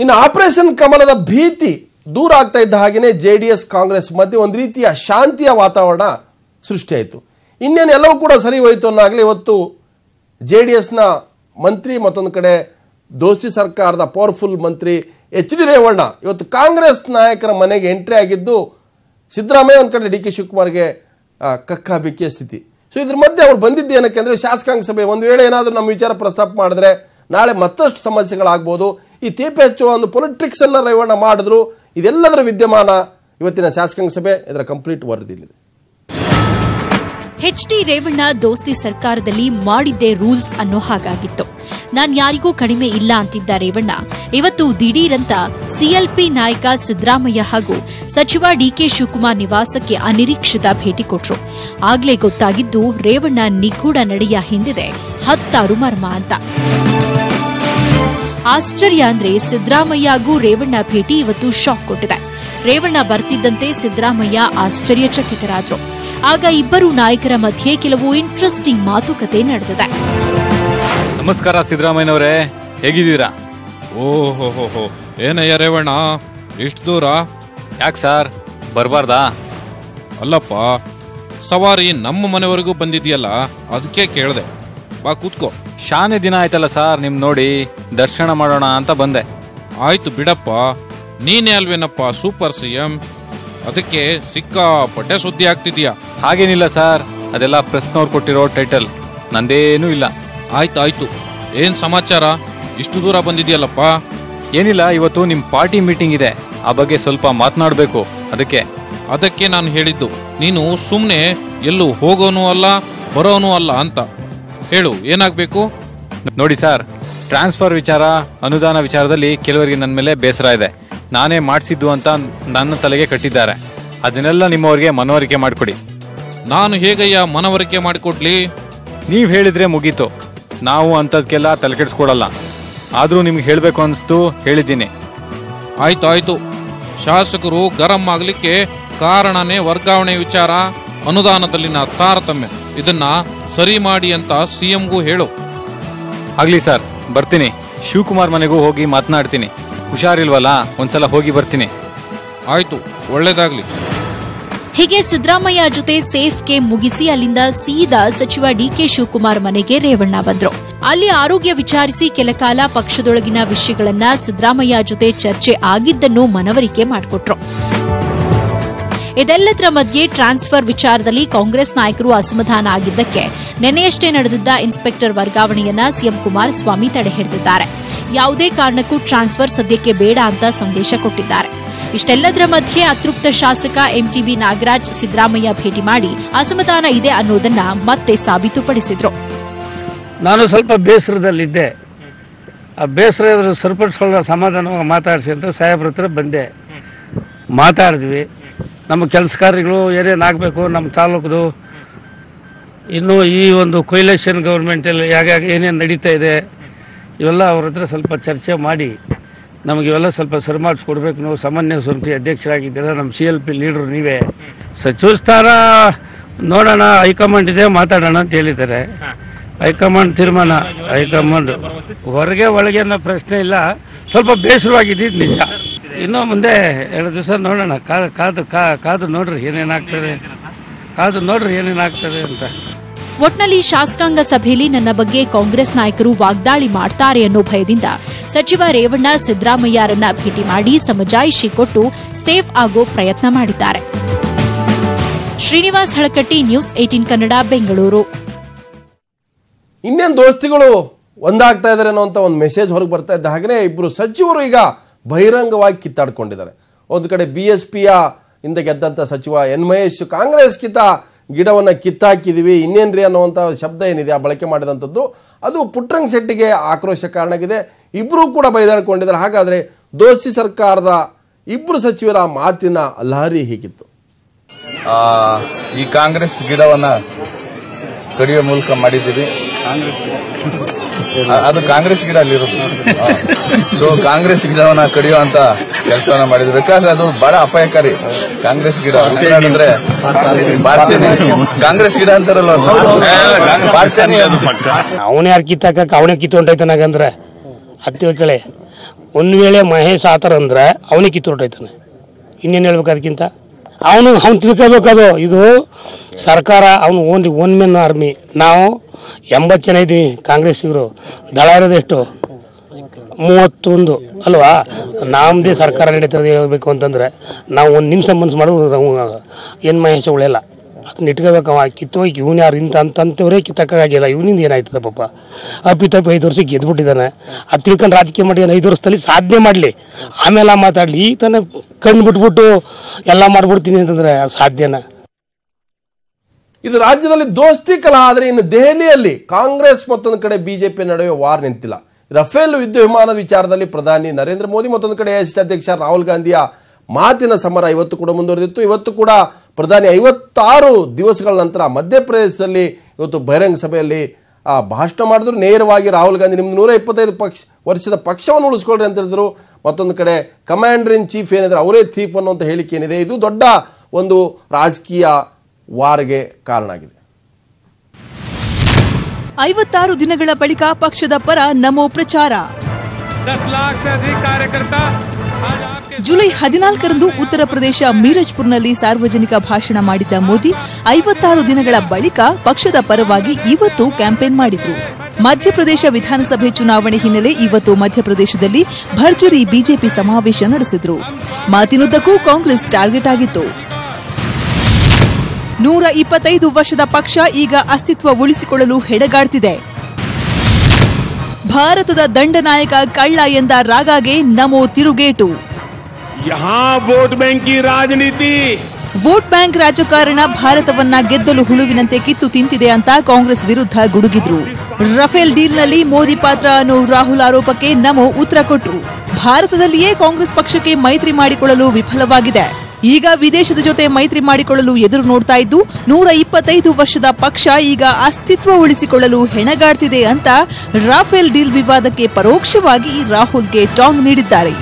ಇನ್ನು ಆಪರೇಷನ್ ಕಮಲದ ಭೀತಿ ದೂರ ಆಗ್ತಾ ಇದ್ದ ಹಾಗೆಯೇ ಜೆ ಡಿ ಎಸ್ ಕಾಂಗ್ರೆಸ್ ಮಧ್ಯೆ ಒಂದು ರೀತಿಯ ಶಾಂತಿಯ ವಾತಾವರಣ ಸೃಷ್ಟಿಯಾಯಿತು. ಇನ್ನೇನು ಎಲ್ಲವೂ ಕೂಡ ಸರಿ ಹೋಯಿತು ಅನ್ನಾಗಲೇ ಇವತ್ತು ಜೆ ಡಿ ಎಸ್ನ ಮಂತ್ರಿ ಮತ್ತೊಂದು ಕಡೆ ದೋಸ್ತಿ ಸರ್ಕಾರದ ಪವರ್ಫುಲ್ ಮಂತ್ರಿ ಎಚ್ ಡಿ ರೇವಣ್ಣ ಇವತ್ತು ಕಾಂಗ್ರೆಸ್ ನಾಯಕರ ಮನೆಗೆ ಎಂಟ್ರಿ ಆಗಿದ್ದು ಸಿದ್ದರಾಮಯ್ಯ ಒಂದು ಕಡೆ ಡಿ ಕೆ ಶಿವಕುಮಾರ್ಗೆ ಕಕ್ಕ ಬಿಕ್ಕಿಯ ಸ್ಥಿತಿ. ಸೊ ಇದ್ರ ಮಧ್ಯೆ ಅವ್ರು ಬಂದಿದ್ದು ಏನಕ್ಕೆ ಅಂದರೆ ಶಾಸಕಾಂಗ ಸಭೆ. ಒಂದು ವೇಳೆ ಏನಾದರೂ ನಮ್ಮ ವಿಚಾರ ಪ್ರಸ್ತಾಪ ಮಾಡಿದ್ರೆ ನಾಳೆ ಮತ್ತಷ್ಟು ಸಮಸ್ಯೆಗಳಾಗ್ಬೋದು. ಈ ತೇಪೆ ಹಚ್ಚುವ ಒಂದು ಪೊಲಿಟಿಕ್ಸನ್ನು ರೈವಣ್ಣ ಮಾಡಿದ್ರು. ಇದೆಲ್ಲದರ ವಿದ್ಯಮಾನ ಇವತ್ತಿನ ಶಾಸಕಾಂಗ ಸಭೆ ಇದರ ಕಂಪ್ಲೀಟ್ ವರದಿಯಲ್ಲಿದೆ. ಎಚ್ ಡಿ ರೇವಣ್ಣ ದೋಸ್ತಿ ಸರ್ಕಾರದಲ್ಲಿ ಮಾಡಿದ್ದೇ ರೂಲ್ಸ್ ಅನ್ನೋ ಹಾಗಾಗಿತ್ತು. ನಾನ್ ಯಾರಿಗೂ ಕಡಿಮೆ ಇಲ್ಲ ಅಂತಿದ್ದ ರೇವಣ್ಣ, ಇವತ್ತು ದಿಢೀರಂತ ಸಿಎಲ್ಪಿ ನಾಯಕ ಸಿದ್ದರಾಮಯ್ಯ ಹಾಗೂ ಸಚಿವ ಡಿಕೆ ಶಿವಕುಮಾರ್ ನಿವಾಸಕ್ಕೆ ಅನಿರೀಕ್ಷಿತ ಭೇಟಿ ಕೊಟ್ರು. ಆಗ್ಲೇ ಗೊತ್ತಾಗಿದ್ದು, ರೇವಣ್ಣ ನಿಗೂಢ ನಡೆಯ ಹಿಂದಿದೆ. ಹತ್ತಾರು ಮರ್ಮ ಅಂತ. ಆಶ್ಚರ್ಯ ಅಂದ್ರೆ ಸಿದ್ದರಾಮಯ್ಯ ಹಾಗೂ ರೇವಣ್ಣ ಭೇಟಿ ಇವತ್ತು ಶಾಕ್ ಕೊಟ್ಟಿದೆ. ರೇವಣ್ಣ ಬರ್ತಿದ್ದಂತೆ ಸಿದ್ದರಾಮಯ್ಯ ಆಶ್ಚರ್ಯಚಕಿತರಾದ್ರು. ಆಗ ಇಬ್ಬರು ನಾಯಕರ ಮಧ್ಯೆ ಕೆಲವು ಇಂಟ್ರೆಸ್ಟಿಂಗ್ ಮಾತುಕತೆ ನಡೆದಿದೆ. ನಮಸ್ಕಾರ ಸಿದ್ದರಾಮಯ್ಯನವರೇ ಹೇಗಿದ್ದೀರಾ? ಓಹೋ ಹೋ ಹೋ ಏನಯ್ಯ ರೇವಣ್ಣ ಇಷ್ಟು ದೂರ? ಯಾಕೆ ಸರ್ ಬರಬಾರ್ದಾ? ಅಲ್ಲಪ್ಪ ಸವಾರಿ ನಮ್ಮ ಮನೆವರೆಗೂ ಬಂದಿದೆಯಲ್ಲ ಅದಕ್ಕೆ ಕೇಳಿದೆ. ಬಾ ಕೂತ್ಕೋ. ಶಾನೆ ದಿನ ಆಯ್ತಲ್ಲ ಸರ್ ನಿಮ್ ನೋಡಿ ದರ್ಶನ ಮಾಡೋಣ ಅಂತ ಬಂದೆ. ಆಯ್ತು ಬಿಡಪ್ಪ ನೀನೇ ಅಲ್ವೇನಪ್ಪ ಸೂಪರ್ ಸಿ ಎಂ? ಅದಕ್ಕೆ ಸಿಕ್ಕಾಪಟ್ಟೆ ಸುದ್ದಿ ಆಗ್ತಿದ್ಯಾ? ಹಾಗೇನಿಲ್ಲ ಸರ್ ಅದೆಲ್ಲ ಪ್ರೆಸ್ನವ್ರು ಕೊಟ್ಟಿರೋ ಟೈಟಲ್ ನಂದೇನೂ ಇಲ್ಲ. ಆಯ್ತು ಆಯ್ತು. ಏನ್ ಸಮಾಚಾರ? ಇಷ್ಟು ದೂರ ಬಂದಿದ್ಯಲ್ಲಪ್ಪ? ಏನಿಲ್ಲ ಇವತ್ತು ನಿಮ್ ಪಾರ್ಟಿ ಮೀಟಿಂಗ್ ಇದೆ. ಆ ಬಗ್ಗೆ ಸ್ವಲ್ಪ ಮಾತನಾಡಬೇಕು ಅದಕ್ಕೆ. ಅದಕ್ಕೆ ನಾನು ಹೇಳಿದ್ದು ನೀನು ಸುಮ್ಮನೆ ಎಲ್ಲೂ ಹೋಗೋನು ಅಲ್ಲ ಬರೋನು ಅಲ್ಲ ಅಂತ. ಹೇಳು ಏನಾಗಬೇಕು? ನೋಡಿ ಸರ್ ಟ್ರಾನ್ಸ್ಫರ್ ವಿಚಾರ ಅನುದಾನ ವಿಚಾರದಲ್ಲಿ ಕೆಲವರಿಗೆ ನನ್ನ ಮೇಲೆ ಬೇಸರ ಇದೆ. ನಾನೇ ಮಾಡಿಸಿದ್ದು ಅಂತ ನನ್ನ ತಲೆಗೆ ಕಟ್ಟಿದ್ದಾರೆ. ಅದನ್ನೆಲ್ಲ ನಿಮ್ಮವರಿಗೆ ಮನವರಿಕೆ ಮಾಡಿಕೊಡಿ. ನಾನು ಹೇಗಯ್ಯ ಮನವರಿಕೆ ಮಾಡಿಕೊಡ್ಲಿ ನೀವು ಹೇಳಿದ್ರೆ ಮುಗೀತು. ನಾವು ಅಂಥದ್ಕೆಲ್ಲ ತಲೆಕೆಡಿಸ್ಕೊಡಲ್ಲ. ಆದರೂ ನಿಮ್ಗೆ ಹೇಳಬೇಕು ಅನಿಸ್ತು ಹೇಳಿದ್ದೀನಿ. ಆಯ್ತು ಆಯ್ತು ಶಾಸಕರು ಗರಂ ಆಗಲಿಕ್ಕೆ ಕಾರಣನೇ ವರ್ಗಾವಣೆ ವಿಚಾರ ಅನುದಾನದಲ್ಲಿನ ತಾರತಮ್ಯ. ಇದನ್ನ ಸರಿ ಮಾಡಿ ಅಂತ ಸಿಎಂಗೂ ಹೇಳು. ಆಗಲಿ ಸರ್ ಬರ್ತೀನಿ. ಶಿವಕುಮಾರ್ ಮನೆಗೂ ಹೋಗಿ ಮಾತನಾಡ್ತೀನಿ. ಹುಷಾರಿಲ್ವಲ್ಲ ಒಂದ್ಸಲ ಹೋಗಿ ಬರ್ತೀನಿ. ಆಯ್ತು ಒಳ್ಳೇದಾಗ್ಲಿ. ಹೀಗೆ ಸಿದ್ದರಾಮಯ್ಯ ಜೊತೆ ಸೇಫ್ಗೆ ಮುಗಿಸಿ ಅಲ್ಲಿಂದ ಸೀದಾ ಸಚಿವ ಡಿಕೆ ಶಿವಕುಮಾರ್ ಮನೆಗೆ ರೇವಣ್ಣ ಬಂದ್ರು. ಅಲ್ಲಿ ಆರೋಗ್ಯ ವಿಚಾರಿಸಿ ಕೆಲಕಾಲ ಪಕ್ಷದೊಳಗಿನ ವಿಷಯಗಳನ್ನ ಸಿದ್ದರಾಮಯ್ಯ ಜೊತೆ ಚರ್ಚೆ ಆಗಿದ್ದನ್ನು ಮನವರಿಕೆ ಮಾಡಿಕೊಟ್ರು. ಇದೆಲ್ಲದರ ಮಧ್ಯೆ ಟ್ರಾನ್ಸ್ಫರ್ ವಿಚಾರದಲ್ಲಿ ಕಾಂಗ್ರೆಸ್ ನಾಯಕರು ಅಸಮಾಧಾನ ಆಗಿದ್ದಕ್ಕೆ ನಿನ್ನೆಯಷ್ಟೇ ನಡೆದಿದ್ದ ಇನ್ಸ್ಪೆಕ್ಟರ್ ವರ್ಗಾವಣೆಯನ್ನ ಸಿಎಂ ಕುಮಾರಸ್ವಾಮಿ ತಡೆ ಹಿಡಿದಿದ್ದಾರೆ. ಯಾವುದೇ ಕಾರಣಕ್ಕೂ ಟ್ರಾನ್ಸ್ಫರ್ ಸದ್ಯಕ್ಕೆ ಬೇಡ ಅಂತ ಸಂದೇಶ ಕೊಟ್ಟಿದ್ದಾರೆ. ಇಷ್ಟೆಲ್ಲದರ ಮಧ್ಯೆ ಅತೃಪ್ತ ಶಾಸಕ ಎಂಟಿಬಿ ನಾಗರಾಜ್ ಸಿದ್ದರಾಮಯ್ಯ ಭೇಟಿ ಮಾಡಿ ಅಸಮಾಧಾನ ಇದೆ ಅನ್ನೋದನ್ನ ಮತ್ತೆ ಸಾಬೀತುಪಡಿಸಿದ್ರು. ನಾನು ಸ್ವಲ್ಪ ಬೇಸರದಲ್ಲಿದ್ದೆ. ಆ ಬೇಸರ ಸರಿಪಡಿಸ್ಕೊಳ್ಳೋ ಸಮಾಧಾನವಾಗಿ ಮಾತಾಡಿಸಿ ಅಂತ ಸಾಹೇಬ್ರ ಹತ್ರ ಬಂದೆ. ಮಾತಾಡಿದ್ವಿ. ನಮ್ಮ ಕೆಲಸ ಕಾರ್ಯಗಳು ಏನೇನಾಗಬೇಕು ನಮ್ಮ ತಾಲೂಕದು, ಇನ್ನು ಈ ಒಂದು ಕೊಯ್ಲೇಷನ್ ಗೌರ್ಮೆಂಟಲ್ಲಿ ಯಾಗ್ಯಾಗ ಏನೇನು ನಡೀತಾ ಇದೆ, ಇವೆಲ್ಲ ಅವ್ರ ಹತ್ರ ಸ್ವಲ್ಪ ಚರ್ಚೆ ಮಾಡಿ, ನಮಗೆ ಇವೆಲ್ಲ ಸ್ವಲ್ಪ ಸರಿ ಮಾಡಿಸ್ಕೊಡ್ಬೇಕು. ನೀವು ಸಾಮಾನ್ಯ ಸಮಿತಿ ಅಧ್ಯಕ್ಷರಾಗಿದ್ದೀರಾ ನಮ್ಮ ಸಿ ಎಲ್ ಪಿ ಲೀಡ್ರು ನೀವೇ. ಸಚಿವ ಸ್ಥಾನ ನೋಡೋಣ, ಹೈಕಮಾಂಡ್ ಇದೆ, ಮಾತಾಡೋಣ ಅಂತ ಹೇಳಿದ್ದಾರೆ. ಹೈಕಮಾಂಡ್ ತೀರ್ಮಾನ, ಹೈಕಮಾಂಡ್ ಹೊರಗೆ ಒಳಗೆ ಅನ್ನೋ ಪ್ರಶ್ನೆ ಇಲ್ಲ. ಸ್ವಲ್ಪ ಬೇಸರವಾಗಿದ್ದು ನಿಜ. ಇನ್ನೂ ಮುಂದೆ ಎರಡು ದಿವಸ ನೋಡೋಣ. ಕಾದು ಕಾದು ಕಾ- ಕಾದು ನೋಡ್ರಿ ಏನೇನಾಗ್ತದೆ. ಕಾದು ನೋಡ್ರಿ ಏನೇನಾಗ್ತದೆ ಅಂತ. ಒಟ್ನಲ್ಲಿ ಶಾಸಕಾಂಗ ಸಭೆಯಲ್ಲಿ ನನ್ನ ಬಗ್ಗೆ ಕಾಂಗ್ರೆಸ್ ನಾಯಕರು ವಾಗ್ದಾಳಿ ಮಾಡ್ತಾರೆ ಅನ್ನೋ ಭಯದಿಂದ ಸಚಿವ ರೇವಣ್ಣ ಸಿದ್ದರಾಮಯ್ಯರನ್ನ ಭೇಟಿ ಮಾಡಿ ಸಮಜಾಯಿಷಿ ಕೊಟ್ಟು ಸೇಫ್ ಆಗೋ ಪ್ರಯತ್ನ ಮಾಡಿದ್ದಾರೆ. Srinivas Halakatti news eighteen Kannada Bengaluru. ಇನ್ನೇನು ದೋಸ್ತಿಗಳು? ಒಂದಾಗ್ತಾ ಇದ್ದಾರೆ ಅನ್ನೋ ಒಂದು ಮೆಸೇಜ್ ಹೊರಗೆ ಬರ್ತಾ ಇದ್ದ ಹಾಗೆ ಇಬ್ಬರು ಸಚಿವರು ಈಗ ಬಹಿರಂಗವಾಗಿ ಕಿತ್ತಾಡ್ಕೊಂಡಿದ್ದಾರೆ. ಒಂದು ಕಡೆ ಬಿ ಎಸ್ ಪಿಯ ಇಂದ ಗೆದ್ದಂಥ ಸಚಿವ ಎನ್ ಮಹೇಶ್ ಕಾಂಗ್ರೆಸ್ ಕಿತ್ತ ಗಿಡವನ್ನು ಕಿತ್ತಾಕಿದ್ದೀವಿ ಇನ್ನೇನ್ರಿ ಅನ್ನುವಂಥ ಶಬ್ದ ಏನಿದೆ ಆ ಬಳಕೆ ಮಾಡಿದಂಥದ್ದು? ಅದು ಪುಟ್ರಂಗ್ ಶೆಟ್ಟಿಗೆ ಆಕ್ರೋಶ ಕಾರಣ ಆಗಿದೆ. ಇಬ್ಬರೂ ಕೂಡ ಬೈದಾಡ್ಕೊಂಡಿದ್ದಾರೆ. ಹಾಗಾದರೆ ದೋಸ್ತಿ ಸರ್ಕಾರದ ಇಬ್ಬರು ಸಚಿವರ ಮಾತಿನ ಲಹರಿ ಹೀಗಿತ್ತು. ಆ, ಈ ಕಾಂಗ್ರೆಸ್ ಗಿಡವನ್ನು ಕಡಿಯೋ ಮೂಲಕ ಮಾಡಿದ್ದೀವಿ ಅದು ಕಾಂಗ್ರೆಸ್ ಗಿಡ ಅಲ್ಲಿರೋದು. ಸೊ ಕಾಂಗ್ರೆಸ್ ಗಿಡವನ್ನ ಕಡಿಯುವಂತ ಕೆಲಸವನ್ನ ಮಾಡಿದ್ರು. ಬಿಕಾಸ್ ಅದು ಬಹಳ ಅಪಾಯಕಾರಿ. ಕಾಂಗ್ರೆಸ್ ಗಿಡ. ಅಂದ್ರೆ ಭಾರತೀಯ ಕಾಂಗ್ರೆಸ್ ಗಿಡ ಅಂತಾರಲ್ಲ ಅದು. ಭಾರತೀಯ ಅದು ಅವನೇ ಯಾರು ಕಿತ್ತಾಕ? ಅವನೇ ಕಿತ್ಕೊಂಡೈತೆ ನಾಗಂದ್ರೆ ಹತ್ತಿ ಕಳೆ ಒಂದು ವೇಳೆ ಮಹೇಶ್ ಆತರ ಅಂದ್ರೆ ಅವನೇ ಕಿತ್ತೊಂಟೈತಾನೆ ಇನ್ನೇನು ಹೇಳ್ಬೇಕು ಅದಕ್ಕಿಂತ? ಅವನು ಅವ್ನು ತಿಳ್ಕೋಬೇಕದು ಇದು ಸರ್ಕಾರ ಅವನು ಓನ್ಲಿ ಒನ್ ಮೆನ್ ಆರ್ಮಿ ನಾವು ಎಂಬತ್ತು ಜನ ಇದ್ದೀವಿ ಕಾಂಗ್ರೆಸ್ಸಿಗರು ದಳ ಇರೋದೆಷ್ಟು ಮೂವತ್ತೊಂದು. ಅಲ್ವಾ? ನಮ್ಮದೇ ಸರ್ಕಾರ ನಡೀತದೆ ಹೇಳಬೇಕು ಅಂತಂದ್ರೆ ನಾವು ಒಂದು ನಿಮಿಷ ಮನಸ್ಸು ಮಾಡೋದು ಏನು ಮಹೇಶ ಉಳಿಯಲ್ಲ ಅದನ್ನ ಇಟ್ಕೋಬೇಕು ಅವ ಕಿತ್ತೋಗಿ ಇವನು ಯಾರು ಇಂಥ ಅಂತಂತವರೇ ಕಿತ್ತಕ್ಕಾಗಿಲ್ಲ ಇವನಿಂದ ಏನಾಯ್ತದ ಪಾಪ. ಅಪ್ಪಿ ತಪ್ಪಿ ಐದು ವರ್ಷಕ್ಕೆ ಗೆದ್ಬಿಟ್ಟಿದ್ದಾನೆ. ಅದು ತಿಳ್ಕೊಂಡು ರಾಜಕೀಯ ಮಾಡಿ ಐದು ವರ್ಷದಲ್ಲಿ ಸಾಧನೆ ಮಾಡಲಿ. ಆಮೇಲೆ ಮಾತಾಡಲಿ. ಈ ತಾನೇ ಕಣ್ಣು ಬಿಟ್ಬಿಟ್ಟು ಎಲ್ಲ ಮಾಡ್ಬಿಡ್ತೀನಿ ಅಂತಂದ್ರೆ ಸಾಧ್ಯನಾ? ಇದು ರಾಜ್ಯದಲ್ಲಿ ದೋಸ್ತಿ ಕಲಹ ಆದರೆ ಇನ್ನು ದೆಹಲಿಯಲ್ಲಿ ಕಾಂಗ್ರೆಸ್ ಮತ್ತೊಂದು ಕಡೆ ಬಿಜೆಪಿ ನಡುವೆ ವಾರ್ ನಿಂತಿಲ್ಲ. ರಫೇಲ್ ಯುದ್ಧ ವಿಮಾನ ವಿಚಾರದಲ್ಲಿ ಪ್ರಧಾನಿ ನರೇಂದ್ರ ಮೋದಿ ಮತ್ತೊಂದು ಕಡೆ ಎಸ್ ಅಧ್ಯಕ್ಷ ರಾಹುಲ್ ಗಾಂಧಿಯ ಮಾತಿನ ಸಮರ ಇವತ್ತು ಕೂಡ ಮುಂದುವರೆದಿತ್ತು. ಇವತ್ತು ಕೂಡ ಪ್ರಧಾನಿ ಐವತ್ತಾರು ದಿವಸಗಳ ನಂತರ ಮಧ್ಯಪ್ರದೇಶದಲ್ಲಿ ಇವತ್ತು ಬಹಿರಂಗ ಸಭೆಯಲ್ಲಿ ಆ, ಭಾಷಣ ಮಾಡಿದ್ರು. ನೇರವಾಗಿ ರಾಹುಲ್ ಗಾಂಧಿ ನಿಮ್ಮ ನೂರ ಇಪ್ಪತ್ತೈದು ಪಕ್ಷ ವರ್ಷದ ಪಕ್ಷವನ್ನು ಉಳಿಸ್ಕೊಳ್ರಿ ಅಂತ ಹೇಳಿದ್ರು. ಮತ್ತೊಂದು ಕಡೆ ಕಮಾಂಡರ್ ಇನ್ ಚೀಫ್ ಏನಿದ್ರೆ ಅವರೇ ಚೀಫ್ ಅನ್ನುವಂಥ ಹೇಳಿಕೆ ಏನಿದೆ. ಇದು ದೊಡ್ಡ ಒಂದು ರಾಜಕೀಯ ವಾರ್ಗೆ ಕಾರಣ ಆಗಿದೆ. ಐವತ್ತಾರು ದಿನಗಳ ಬಳಿಕ ಪಕ್ಷದ ಪರ ನಮೋ ಪ್ರಚಾರ. ಜುಲೈ ಹದಿನಾಲ್ಕರಂದು ಉತ್ತರ ಪ್ರದೇಶ ಮೀರಜ್ಪುರ್ನಲ್ಲಿ ಸಾರ್ವಜನಿಕ ಭಾಷಣ ಮಾಡಿದ್ದ ಮೋದಿ, ಐವತ್ತಾರು ದಿನಗಳ ಬಳಿಕ ಪಕ್ಷದ ಪರವಾಗಿ ಇವತ್ತು ಕ್ಯಾಂಪೇನ್ ಮಾಡಿದ್ರು. ಮಧ್ಯಪ್ರದೇಶ ವಿಧಾನಸಭೆ ಚುನಾವಣೆ ಹಿನ್ನೆಲೆ ಇವತ್ತು ಮಧ್ಯಪ್ರದೇಶದಲ್ಲಿ ಭರ್ಜರಿ ಬಿಜೆಪಿ ಸಮಾವೇಶ ನಡೆಸಿದ್ರು. ಮಾತಿನುದ್ದಕ್ಕೂ ಕಾಂಗ್ರೆಸ್ ಟಾರ್ಗೆಟ್ ಆಗಿತ್ತು. ನೂರ ಇಪ್ಪತ್ತೈದು ವರ್ಷದ ಪಕ್ಷ ಈಗ ಅಸ್ತಿತ್ವ ಉಳಿಸಿಕೊಳ್ಳಲು ಹೆಡಗಾಡ್ತಿದೆ. ಭಾರತದ ದಂಡನಾಯಕ ಕಳ್ಳ ಎಂದ ರಾಗಾಗೆ ನಮೋ ತಿರುಗೇಟು. ವೋಟ್ ಬ್ಯಾಂಕ್ ರಾಜನೀತಿ. ವೋಟ್ ಬ್ಯಾಂಕ್ ರಾಜಕಾರಣ ಭಾರತವನ್ನ ಗೆದ್ದಲು ಹುಳುವಿನಂತೆ ಕಿತ್ತು ತಿಂತಿದೆ ಅಂತ ಕಾಂಗ್ರೆಸ್ ವಿರುದ್ಧ ಗುಡುಗಿದ್ರು. ರಫೇಲ್ ಡೀಲ್ನಲ್ಲಿ ಮೋದಿ ಪಾತ್ರ ಅನ್ನೋ ರಾಹುಲ್ ಆರೋಪಕ್ಕೆ ನಮೋ ಉತ್ತರ ಕೊಟ್ರು. ಭಾರತದಲ್ಲಿಯೇ ಕಾಂಗ್ರೆಸ್ ಪಕ್ಷಕ್ಕೆ ಮೈತ್ರಿ ಮಾಡಿಕೊಳ್ಳಲು ವಿಫಲವಾಗಿದೆ. ಈಗ ವಿದೇಶದ ಜೊತೆ ಮೈತ್ರಿ ಮಾಡಿಕೊಳ್ಳಲು ಎದುರು ನೋಡ್ತಾ ಇದ್ದು ನೂರ ಇಪ್ಪತ್ತೈದು ವರ್ಷದ ಪಕ್ಷ ಈಗ ಅಸ್ತಿತ್ವ ಉಳಿಸಿಕೊಳ್ಳಲು ಹೆಣಗಾಡ್ತಿದೆ ಅಂತ ರಾಫೇಲ್ ಡೀಲ್ ವಿವಾದಕ್ಕೆ ಪರೋಕ್ಷವಾಗಿ ರಾಹುಲ್ಗೆ ಟಾಂಗ್ ನೀಡಿದ್ದಾರೆ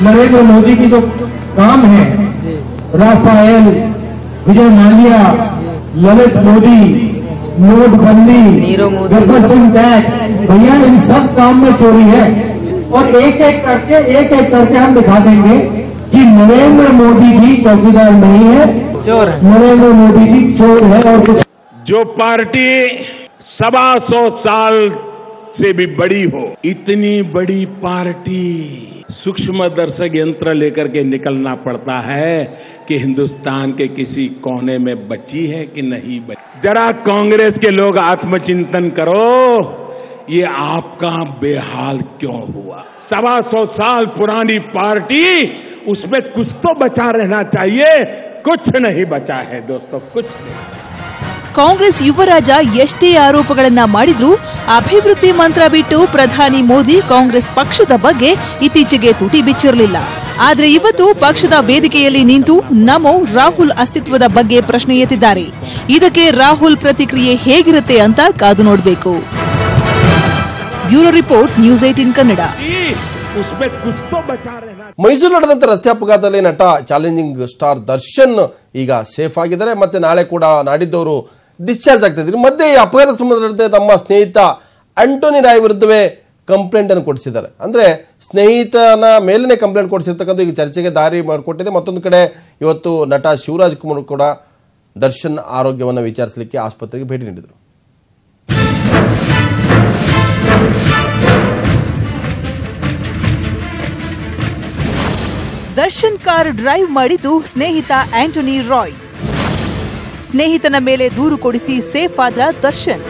नरेंद्र मोदी की जो काम है राफेल विजय माल्या ललित मोदी नोटबंदी गब्बर सिंह टैक्स भैया इन सब काम में चोरी है और एक एक करके एक एक करके हम दिखा देंगे कि नरेंद्र मोदी जी चौकीदार नहीं है चोर नरेंद्र मोदी जी चोर है और कुछ जो पार्टी सवा सौ साल से भी बड़ी हो इतनी बड़ी पार्टी सूक्ष्म दर्शक यंत्र लेकर के निकलना पड़ता है कि हिंदुस्तान के किसी कोने में बची है कि नहीं बची। जरा कांग्रेस के लोग आत्मचिंतन करो ये आपका बेहाल क्यों हुआ? सवा सौ साल पुरानी पार्टी उसमें कुछ तो बचा रहना चाहिए कुछ नहीं बचा है दोस्तों कुछ नहीं ಕಾಂಗ್ರೆಸ್ ಯುವರಾಜ ಎಷ್ಟೇ ಆರೋಪಗಳನ್ನ ಮಾಡಿದ್ರೂ ಅಭಿವೃದ್ಧಿ ಮಂತ್ರ ಬಿಟ್ಟು ಪ್ರಧಾನಿ ಮೋದಿ ಕಾಂಗ್ರೆಸ್ ಪಕ್ಷದ ಬಗ್ಗೆ ಇತ್ತೀಚೆಗೆ ತುಟಿ ಬಿಚ್ಚಿರಲಿಲ್ಲ ಆದ್ರೆ ಇವತ್ತು ಪಕ್ಷದ ವೇದಿಕೆಯಲ್ಲಿ ನಿಂತು ನಮೋ ರಾಹುಲ್ ಅಸ್ತಿತ್ವದ ಬಗ್ಗೆ ಪ್ರಶ್ನೆ ಎತ್ತಿದ್ದಾರೆ ಇದಕ್ಕೆ ರಾಹುಲ್ ಪ್ರತಿಕ್ರಿಯೆ ಹೇಗಿರುತ್ತೆ ಅಂತ ಕಾದು ನೋಡಬೇಕು bureau report news eighteen Kannada Mysuru ನಡೆದಂತ ರಸ್ತೆ ಅಪಘಾತದಲ್ಲಿ ನಟ ಚಾಲೆಂಜಿಂಗ್ ಸ್ಟಾರ್ ದರ್ಶನ್ ಈಗ ಸೇಫ್ ಆಗಿದ್ದಾರೆ. ಮತ್ತೆ ನಾಳೆ ಕೂಡ ನಾಡಿದ್ದವರು ಡಿಸ್ಚಾರ್ಜ್ ಆಗ್ತಾ ಇದ್ರು ಈ ಅಪಘಾತ ಸಂಬಂಧ ತಮ್ಮ ಸ್ನೇಹಿತ ಆಂಟೋನಿ ರಾಯ್ ವಿರುದ್ಧವೇ ಕಂಪ್ಲೇಂಟ್ ಅನ್ನು ಕೊಡಿಸಿದ್ದಾರೆ. ಅಂದ್ರೆ ಸ್ನೇಹಿತನ ಮೇಲೇ ಕಂಪ್ಲೇಂಟ್ ಕೊಡಿಸಿರ್ತಕ್ಕಂಥ ಈಗ ಚರ್ಚೆಗೆ ದಾರಿ ಮಾಡಿಕೊಟ್ಟಿದೆ. ಮತ್ತೊಂದು ಕಡೆ ಇವತ್ತು ನಟ ಶಿವರಾಜ್ ಕುಮಾರ್ ಕೂಡ ದರ್ಶನ್ ಆರೋಗ್ಯವನ್ನು ವಿಚಾರಿಸಲಿಕ್ಕೆ ಆಸ್ಪತ್ರೆಗೆ ಭೇಟಿ ನೀಡಿದರು. ದರ್ಶನ್ ಕಾರ್ ಡ್ರೈವ್ ಮಾಡಿದ್ದು ಸ್ನೇಹಿತ ಆಂಟೋನಿ ರಾಯ್. ಸ್ನೇಹಿತನ ಮೇಲೆ ದೂರು ಕೊಡಿಸಿ ಸೇಫ್ ಆದ ದರ್ಶನ್.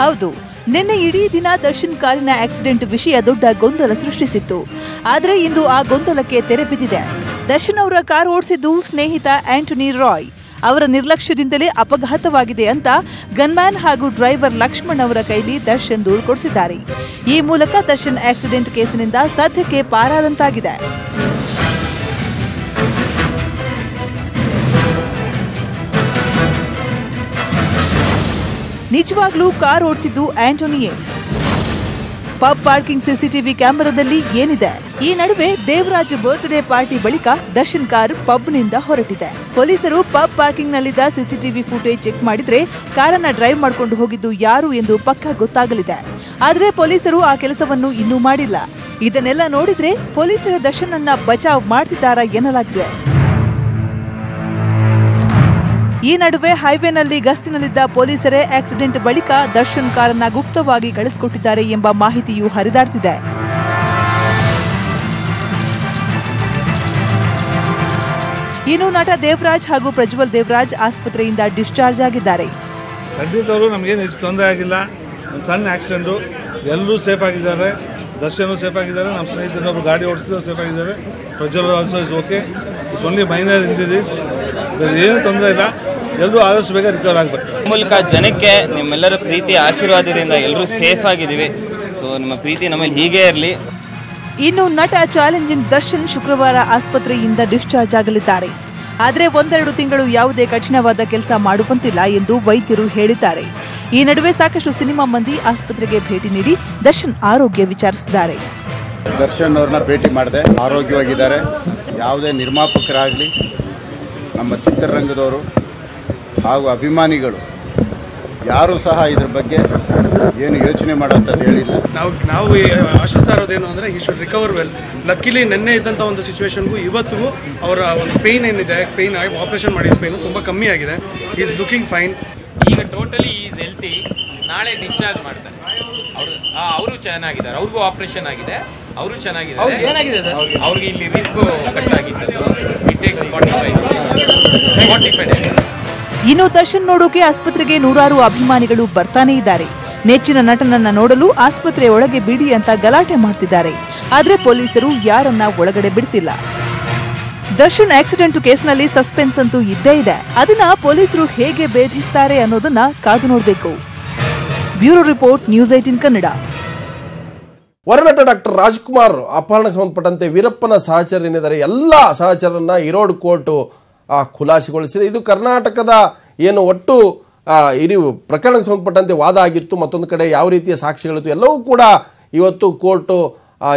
ಹೌದು, ನಿನ್ನೆ ಇಡೀ ದಿನ ದರ್ಶನ್ ಕಾರಿನ ಆಕ್ಸಿಡೆಂಟ್ ವಿಷಯ ದೊಡ್ಡ ಗೊಂದಲ ಸೃಷ್ಟಿಸಿತ್ತು. ಆದರೆ ಇಂದು ಆ ಗೊಂದಲಕ್ಕೆ ತೆರೆ ಬಿದ್ದಿದೆ. ದರ್ಶನ್ ಅವರ ಕಾರ್ ಓಡಿಸಿದ್ದು ಸ್ನೇಹಿತ ಆಂಟೋನಿ ರಾಯ್. ಅವರ ನಿರ್ಲಕ್ಷ್ಯದಿಂದಲೇ ಅಪಘಾತವಾಗಿದೆ ಅಂತ ಗನ್ಮ್ಯಾನ್ ಹಾಗೂ ಡ್ರೈವರ್ ಲಕ್ಷ್ಮಣ್ ಅವರ ಕೈಲಿ ದರ್ಶನ್ ದೂರು ಕೊಡಿಸಿದ್ದಾರೆ. ಈ ಮೂಲಕ ದರ್ಶನ್ ಆಕ್ಸಿಡೆಂಟ್ ಕೇಸಿನಿಂದ ಸದ್ಯಕ್ಕೆ ಪಾರಾದಂತಾಗಿದೆ. ನಿಜವಾಗ್ಲೂ ಕಾರ್ ಓಡಿಸಿದ್ದು ಆಂಟೋನಿಯೇ. ಪಬ್ ಪಾರ್ಕಿಂಗ್ ಸಿಸಿಟಿವಿ ಕ್ಯಾಮೆರಾದಲ್ಲಿ ಏನಿದೆ? ಈ ನಡುವೆ ದೇವರಾಜ್ ಬರ್ತ್ಡೇ ಪಾರ್ಟಿ ಬಳಿಕ ದರ್ಶನ್ ಕಾರ್ ಪಬ್ನಿಂದ ಹೊರಟಿದೆ. ಪೊಲೀಸರು ಪಬ್ ಪಾರ್ಕಿಂಗ್ ನಲ್ಲಿದ್ದ ಸಿಸಿಟಿವಿ ಫುಟೇಜ್ ಚೆಕ್ ಮಾಡಿದ್ರೆ ಕಾರನ್ನ ಡ್ರೈವ್ ಮಾಡಿಕೊಂಡು ಹೋಗಿದ್ದು ಯಾರು ಎಂದು ಪಕ್ಕ ಗೊತ್ತಾಗಲಿದೆ. ಆದ್ರೆ ಪೊಲೀಸರು ಆ ಕೆಲಸವನ್ನು ಇನ್ನೂ ಮಾಡಿಲ್ಲ. ಇದನ್ನೆಲ್ಲ ನೋಡಿದ್ರೆ ಪೊಲೀಸರ ದರ್ಶನ್ ಅನ್ನ ಬಚಾವ್ ಮಾಡ್ತಿದ್ದಾರಾ ಎನ್ನಲಾಗಿದೆ. ಈ ನಡುವೆ ಹೈವೇನಲ್ಲಿ ಗಸ್ತಿನಲ್ಲಿದ್ದ ಪೊಲೀಸರೇ ಆಕ್ಸಿಡೆಂಟ್ ಬಳಿಕ ದರ್ಶನ್ ಕಾರನ್ನ ಗುಪ್ತವಾಗಿ ಕಳಿಸಿಕೊಟ್ಟಿದ್ದಾರೆ ಎಂಬ ಮಾಹಿತಿಯೂ ಹರಿದಾಡ್ತಿದೆ. ಇನ್ನು ನಟ ದೇವರಾಜ್ ಹಾಗೂ ಪ್ರಜ್ವಲ್ ದೇವರಾಜ್ ಆಸ್ಪತ್ರೆಯಿಂದ ಡಿಸ್ಚಾರ್ಜ್ ಆಗಿದ್ದಾರೆ. ಖಂಡಿತವರು ನಮಗೇನು ತೊಂದರೆ ಆಗಿಲ್ಲ. ಒಂದು ಸಣ್ಣ ಆಕ್ಸಿಡೆಂಟು. ಎಲ್ಲರೂ ಸೇಫ್ ಆಗಿದ್ದಾರೆ. ದರ್ಶನ್ ಸೇಫ್ ಆಗಿದ್ದಾರೆ. ನಮ್ಮ ಸ್ನೇಹಿತರೊಬ್ಬರು ಗಾಡಿ ಓಡಿಸಿದ್ರು, ಸೇಫ್ ಆಗಿದ್ದಾರೆ. Prajwal also is okay it's only minor injuries ಏನು ತೊಂದರೆ ಇಲ್ಲ. ಎಲ್ಲರೂ ಆದಷ್ಟು ಬೇಗ ರಿಕವರ್ ಆಗಬೇಕು. ಮೂಲಕ ಜನಕ್ಕೆ ನಿಮ್ಮೆಲ್ಲರ ಪ್ರೀತಿ ಆಶೀರ್ವಾದದಿಂದ ಎಲ್ಲರೂ ಸೇಫ್ ಆಗಿದ್ದೀವಿ. ಸೊ ನಿಮ್ಮ ಪ್ರೀತಿ ನಮ್ಮಲ್ಲಿ ಹೀಗೆ ಇರಲಿ. ಇನ್ನು ನಟ ಚಾಲೆಂಜಿಂಗ್ ದರ್ಶನ್ ಶುಕ್ರವಾರ ಆಸ್ಪತ್ರೆಯಿಂದ ಡಿಸ್ಚಾರ್ಜ್ ಆಗಲಿದ್ದಾರೆ. ಆದರೆ ಒಂದೆರಡು ತಿಂಗಳು ಯಾವುದೇ ಕಠಿಣವಾದ ಕೆಲಸ ಮಾಡುವಂತಿಲ್ಲ ಎಂದು ವೈದ್ಯರು ಹೇಳಿದ್ದಾರೆ. ಈ ನಡುವೆ ಸಾಕಷ್ಟು ಸಿನಿಮಾ ಮಂದಿ ಆಸ್ಪತ್ರೆಗೆ ಭೇಟಿ ನೀಡಿ ದರ್ಶನ್ ಆರೋಗ್ಯ ವಿಚಾರಿಸಿದ್ದಾರೆ. ದರ್ಶನ್ ಅವ್ರನ್ನ ಭೇಟಿ ಮಾಡಿದೆ. ಆರೋಗ್ಯವಾಗಿದ್ದಾರೆ. ಯಾವುದೇ ನಿರ್ಮಾಪಕರಾಗಲಿ ನಮ್ಮ ಚಿತ್ರರಂಗದವರು ಹಾಗೂ ಅಭಿಮಾನಿಗಳು ಯಾರು ಸಹ ಇದ್ರ ಬಗ್ಗೆ ಏನು ಯೋಚನೆ ಮಾಡೋಂಥದ್ದು ಹೇಳಿಲ್ಲ. ನಾವು ನಾವು ಆಶಿಸ್ತಾ ಇರೋದೇನು ಅಂದರೆ ಈ ಶುಡ್ ರಿಕವರ್ ವೆಲ್ ಲಕ್ಕಿಲಿ ನಿನ್ನೆ ಇದ್ದಂಥ ಒಂದು ಸಿಚುವೇಶನ್ಗೂ ಇವತ್ತಿಗೂ ಅವರ ಒಂದು ಪೇಯ್ನ್ ಏನಿದೆ ಪೇಯ್ನ್ ಆಗಿ ಆಪರೇಷನ್ ಮಾಡಿದ ಪೇಯ್ನು ತುಂಬ ಕಮ್ಮಿ ಆಗಿದೆ. ಈಸ್ ಲುಕಿಂಗ್ ಫೈನ್ ಈಗ ಟೋಟಲಿ ಈಸ್ ಹೆಲ್ತಿ ನಾಳೆ ಡಿಸ್ಚಾರ್ಜ್ ಮಾಡ್ತಾರೆ. ಅವರು ಅವರು ಚೆನ್ನಾಗಿದ್ದಾರೆ. ಅವ್ರಿಗೂ ಆಪರೇಷನ್ ಆಗಿದೆ. ಅವರು ಚೆನ್ನಾಗಿದ್ದಾರೆ. ಅವ್ರಿಗೆ ಸರ್? ಅವ್ರಿಗೆ ಇಲ್ಲಿ ರಿಸ್ಕ್ ಕಟ್ ಆಗಿದ್ದು it takes forty five forty five days ಇನ್ನು ದರ್ಶನ್ ನೋಡೋಕೆ ಆಸ್ಪತ್ರೆಗೆ ನೂರಾರು ಅಭಿಮಾನಿಗಳು ಬರ್ತಾನೆ ಇದ್ದಾರೆ. ನೆಚ್ಚಿನ ನಟನನ್ನ ನೋಡಲು ಆಸ್ಪತ್ರೆ ಒಳಗೆ ಬಿಡಿ ಅಂತ ಗಲಾಟೆ ಮಾಡ್ತಿದ್ದಾರೆ. ಆದ್ರೆ ಪೊಲೀಸರು ಯಾರನ್ನ ಒಳಗಡೆ ಬಿಡ್ತಿಲ್ಲ. ದರ್ಶನ್ ಆಕ್ಸಿಡೆಂಟ್ ಕೇಸ್ನಲ್ಲಿ ಸಸ್ಪೆನ್ಸ್ ಅಂತೂ ಇದ್ದೇ ಇದೆ. ಅದನ್ನ ಪೊಲೀಸರು ಹೇಗೆ ಭೇದಿಸ್ತಾರೆ ಅನ್ನೋದನ್ನ ಕಾದು ನೋಡಬೇಕು. Bureau report, news eighteen Kannada. ವರನಟ doctor Rajkumar ಅಪಹರಣಕ್ಕೆ ಸಂಬಂಧಪಟ್ಟಂತೆ ವೀರಪ್ಪನ ಸಹಚರ ಏನಿದ್ದಾರೆ ಎಲ್ಲ ಸಹಚರನ್ನ ಇರೋಡ್ ಕೋರ್ಟ್ ಖುಲಾಸೆಗೊಳಿಸಿದೆ. ಇದು ಕರ್ನಾಟಕದ ಏನು ಒಟ್ಟು ಇರಿ ಪ್ರಕರಣಕ್ಕೆ ಸಂಬಂಧಪಟ್ಟಂತೆ ವಾದ ಆಗಿತ್ತು. ಮತ್ತೊಂದು ಕಡೆ ಯಾವ ರೀತಿಯ ಸಾಕ್ಷಿಗಳಿತ್ತು ಎಲ್ಲವೂ ಕೂಡ ಇವತ್ತು ಕೋರ್ಟು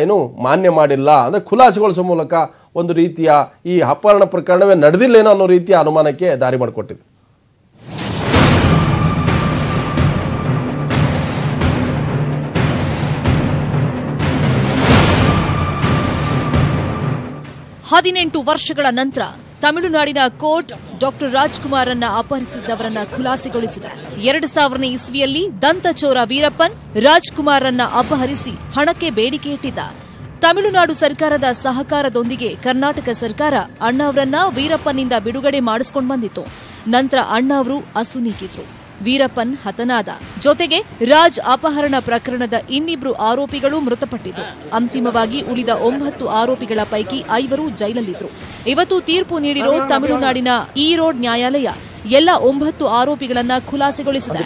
ಏನು ಮಾನ್ಯ ಮಾಡಿಲ್ಲ. ಅಂದರೆ ಖುಲಾಸೆಗೊಳಿಸುವ ಮೂಲಕ ಒಂದು ರೀತಿಯ ಈ ಅಪಹರಣ ಪ್ರಕರಣವೇ ನಡೆದಿಲ್ಲೇನೋ ಅನ್ನೋ ರೀತಿಯ ಅನುಮಾನಕ್ಕೆ ದಾರಿ ಮಾಡಿಕೊಟ್ಟಿದೆ. ಹದಿನೆಂಟು ವರ್ಷಗಳ ನಂತರ ತಮಿಳುನಾಡಿನ ಕೋರ್ಟ್ ಡಾಕ್ಟರ್ ರಾಜ್ಕುಮಾರ್ ಅನ್ನ ಅಪಹರಿಸಿದ್ದವರನ್ನ ಖುಲಾಸೆಗೊಳಿಸಿದೆ. ಎರಡು ಸಾವಿರನೇ ಇಸ್ವಿಯಲ್ಲಿ ದಂತಚೋರ ವೀರಪ್ಪನ್ ರಾಜ್ಕುಮಾರ್ ಅನ್ನ ಅಪಹರಿಸಿ ಹಣಕ್ಕೆ ಬೇಡಿಕೆ ಇಟ್ಟಿದ್ದ. ತಮಿಳುನಾಡು ಸರ್ಕಾರದ ಸಹಕಾರದೊಂದಿಗೆ ಕರ್ನಾಟಕ ಸರ್ಕಾರ ಅಣ್ಣವರನ್ನ ವೀರಪ್ಪನಿಂದ ಬಿಡುಗಡೆ ಮಾಡಿಸಿಕೊಂಡು ಬಂದಿತ್ತು. ನಂತರ ಅಣ್ಣವರು ಅಸುನೀಗಿದ್ರು. ವೀರಪ್ಪನ್ ಹತನಾದ. ಜೊತೆಗೆ ರಾಜ್ ಅಪಹರಣ ಪ್ರಕರಣದ ಇನ್ನಿಬ್ರು ಆರೋಪಿಗಳು ಮೃತಪಟ್ಟಿದ್ದು. ಅಂತಿಮವಾಗಿ ಉಳಿದ ಒಂಬತ್ತು ಆರೋಪಿಗಳ ಪೈಕಿ ಐವರು ಜೈಲಲ್ಲಿದ್ದರು ಇವತ್ತು ತೀರ್ಪು ನೀಡಿರೋ ತಮಿಳುನಾಡಿನ ಈರೋಡ್ ನ್ಯಾಯಾಲಯ ಎಲ್ಲ ಒಂಬತ್ತು ಆರೋಪಿಗಳನ್ನ ಖುಲಾಸೆಗೊಳಿಸಿದೆ.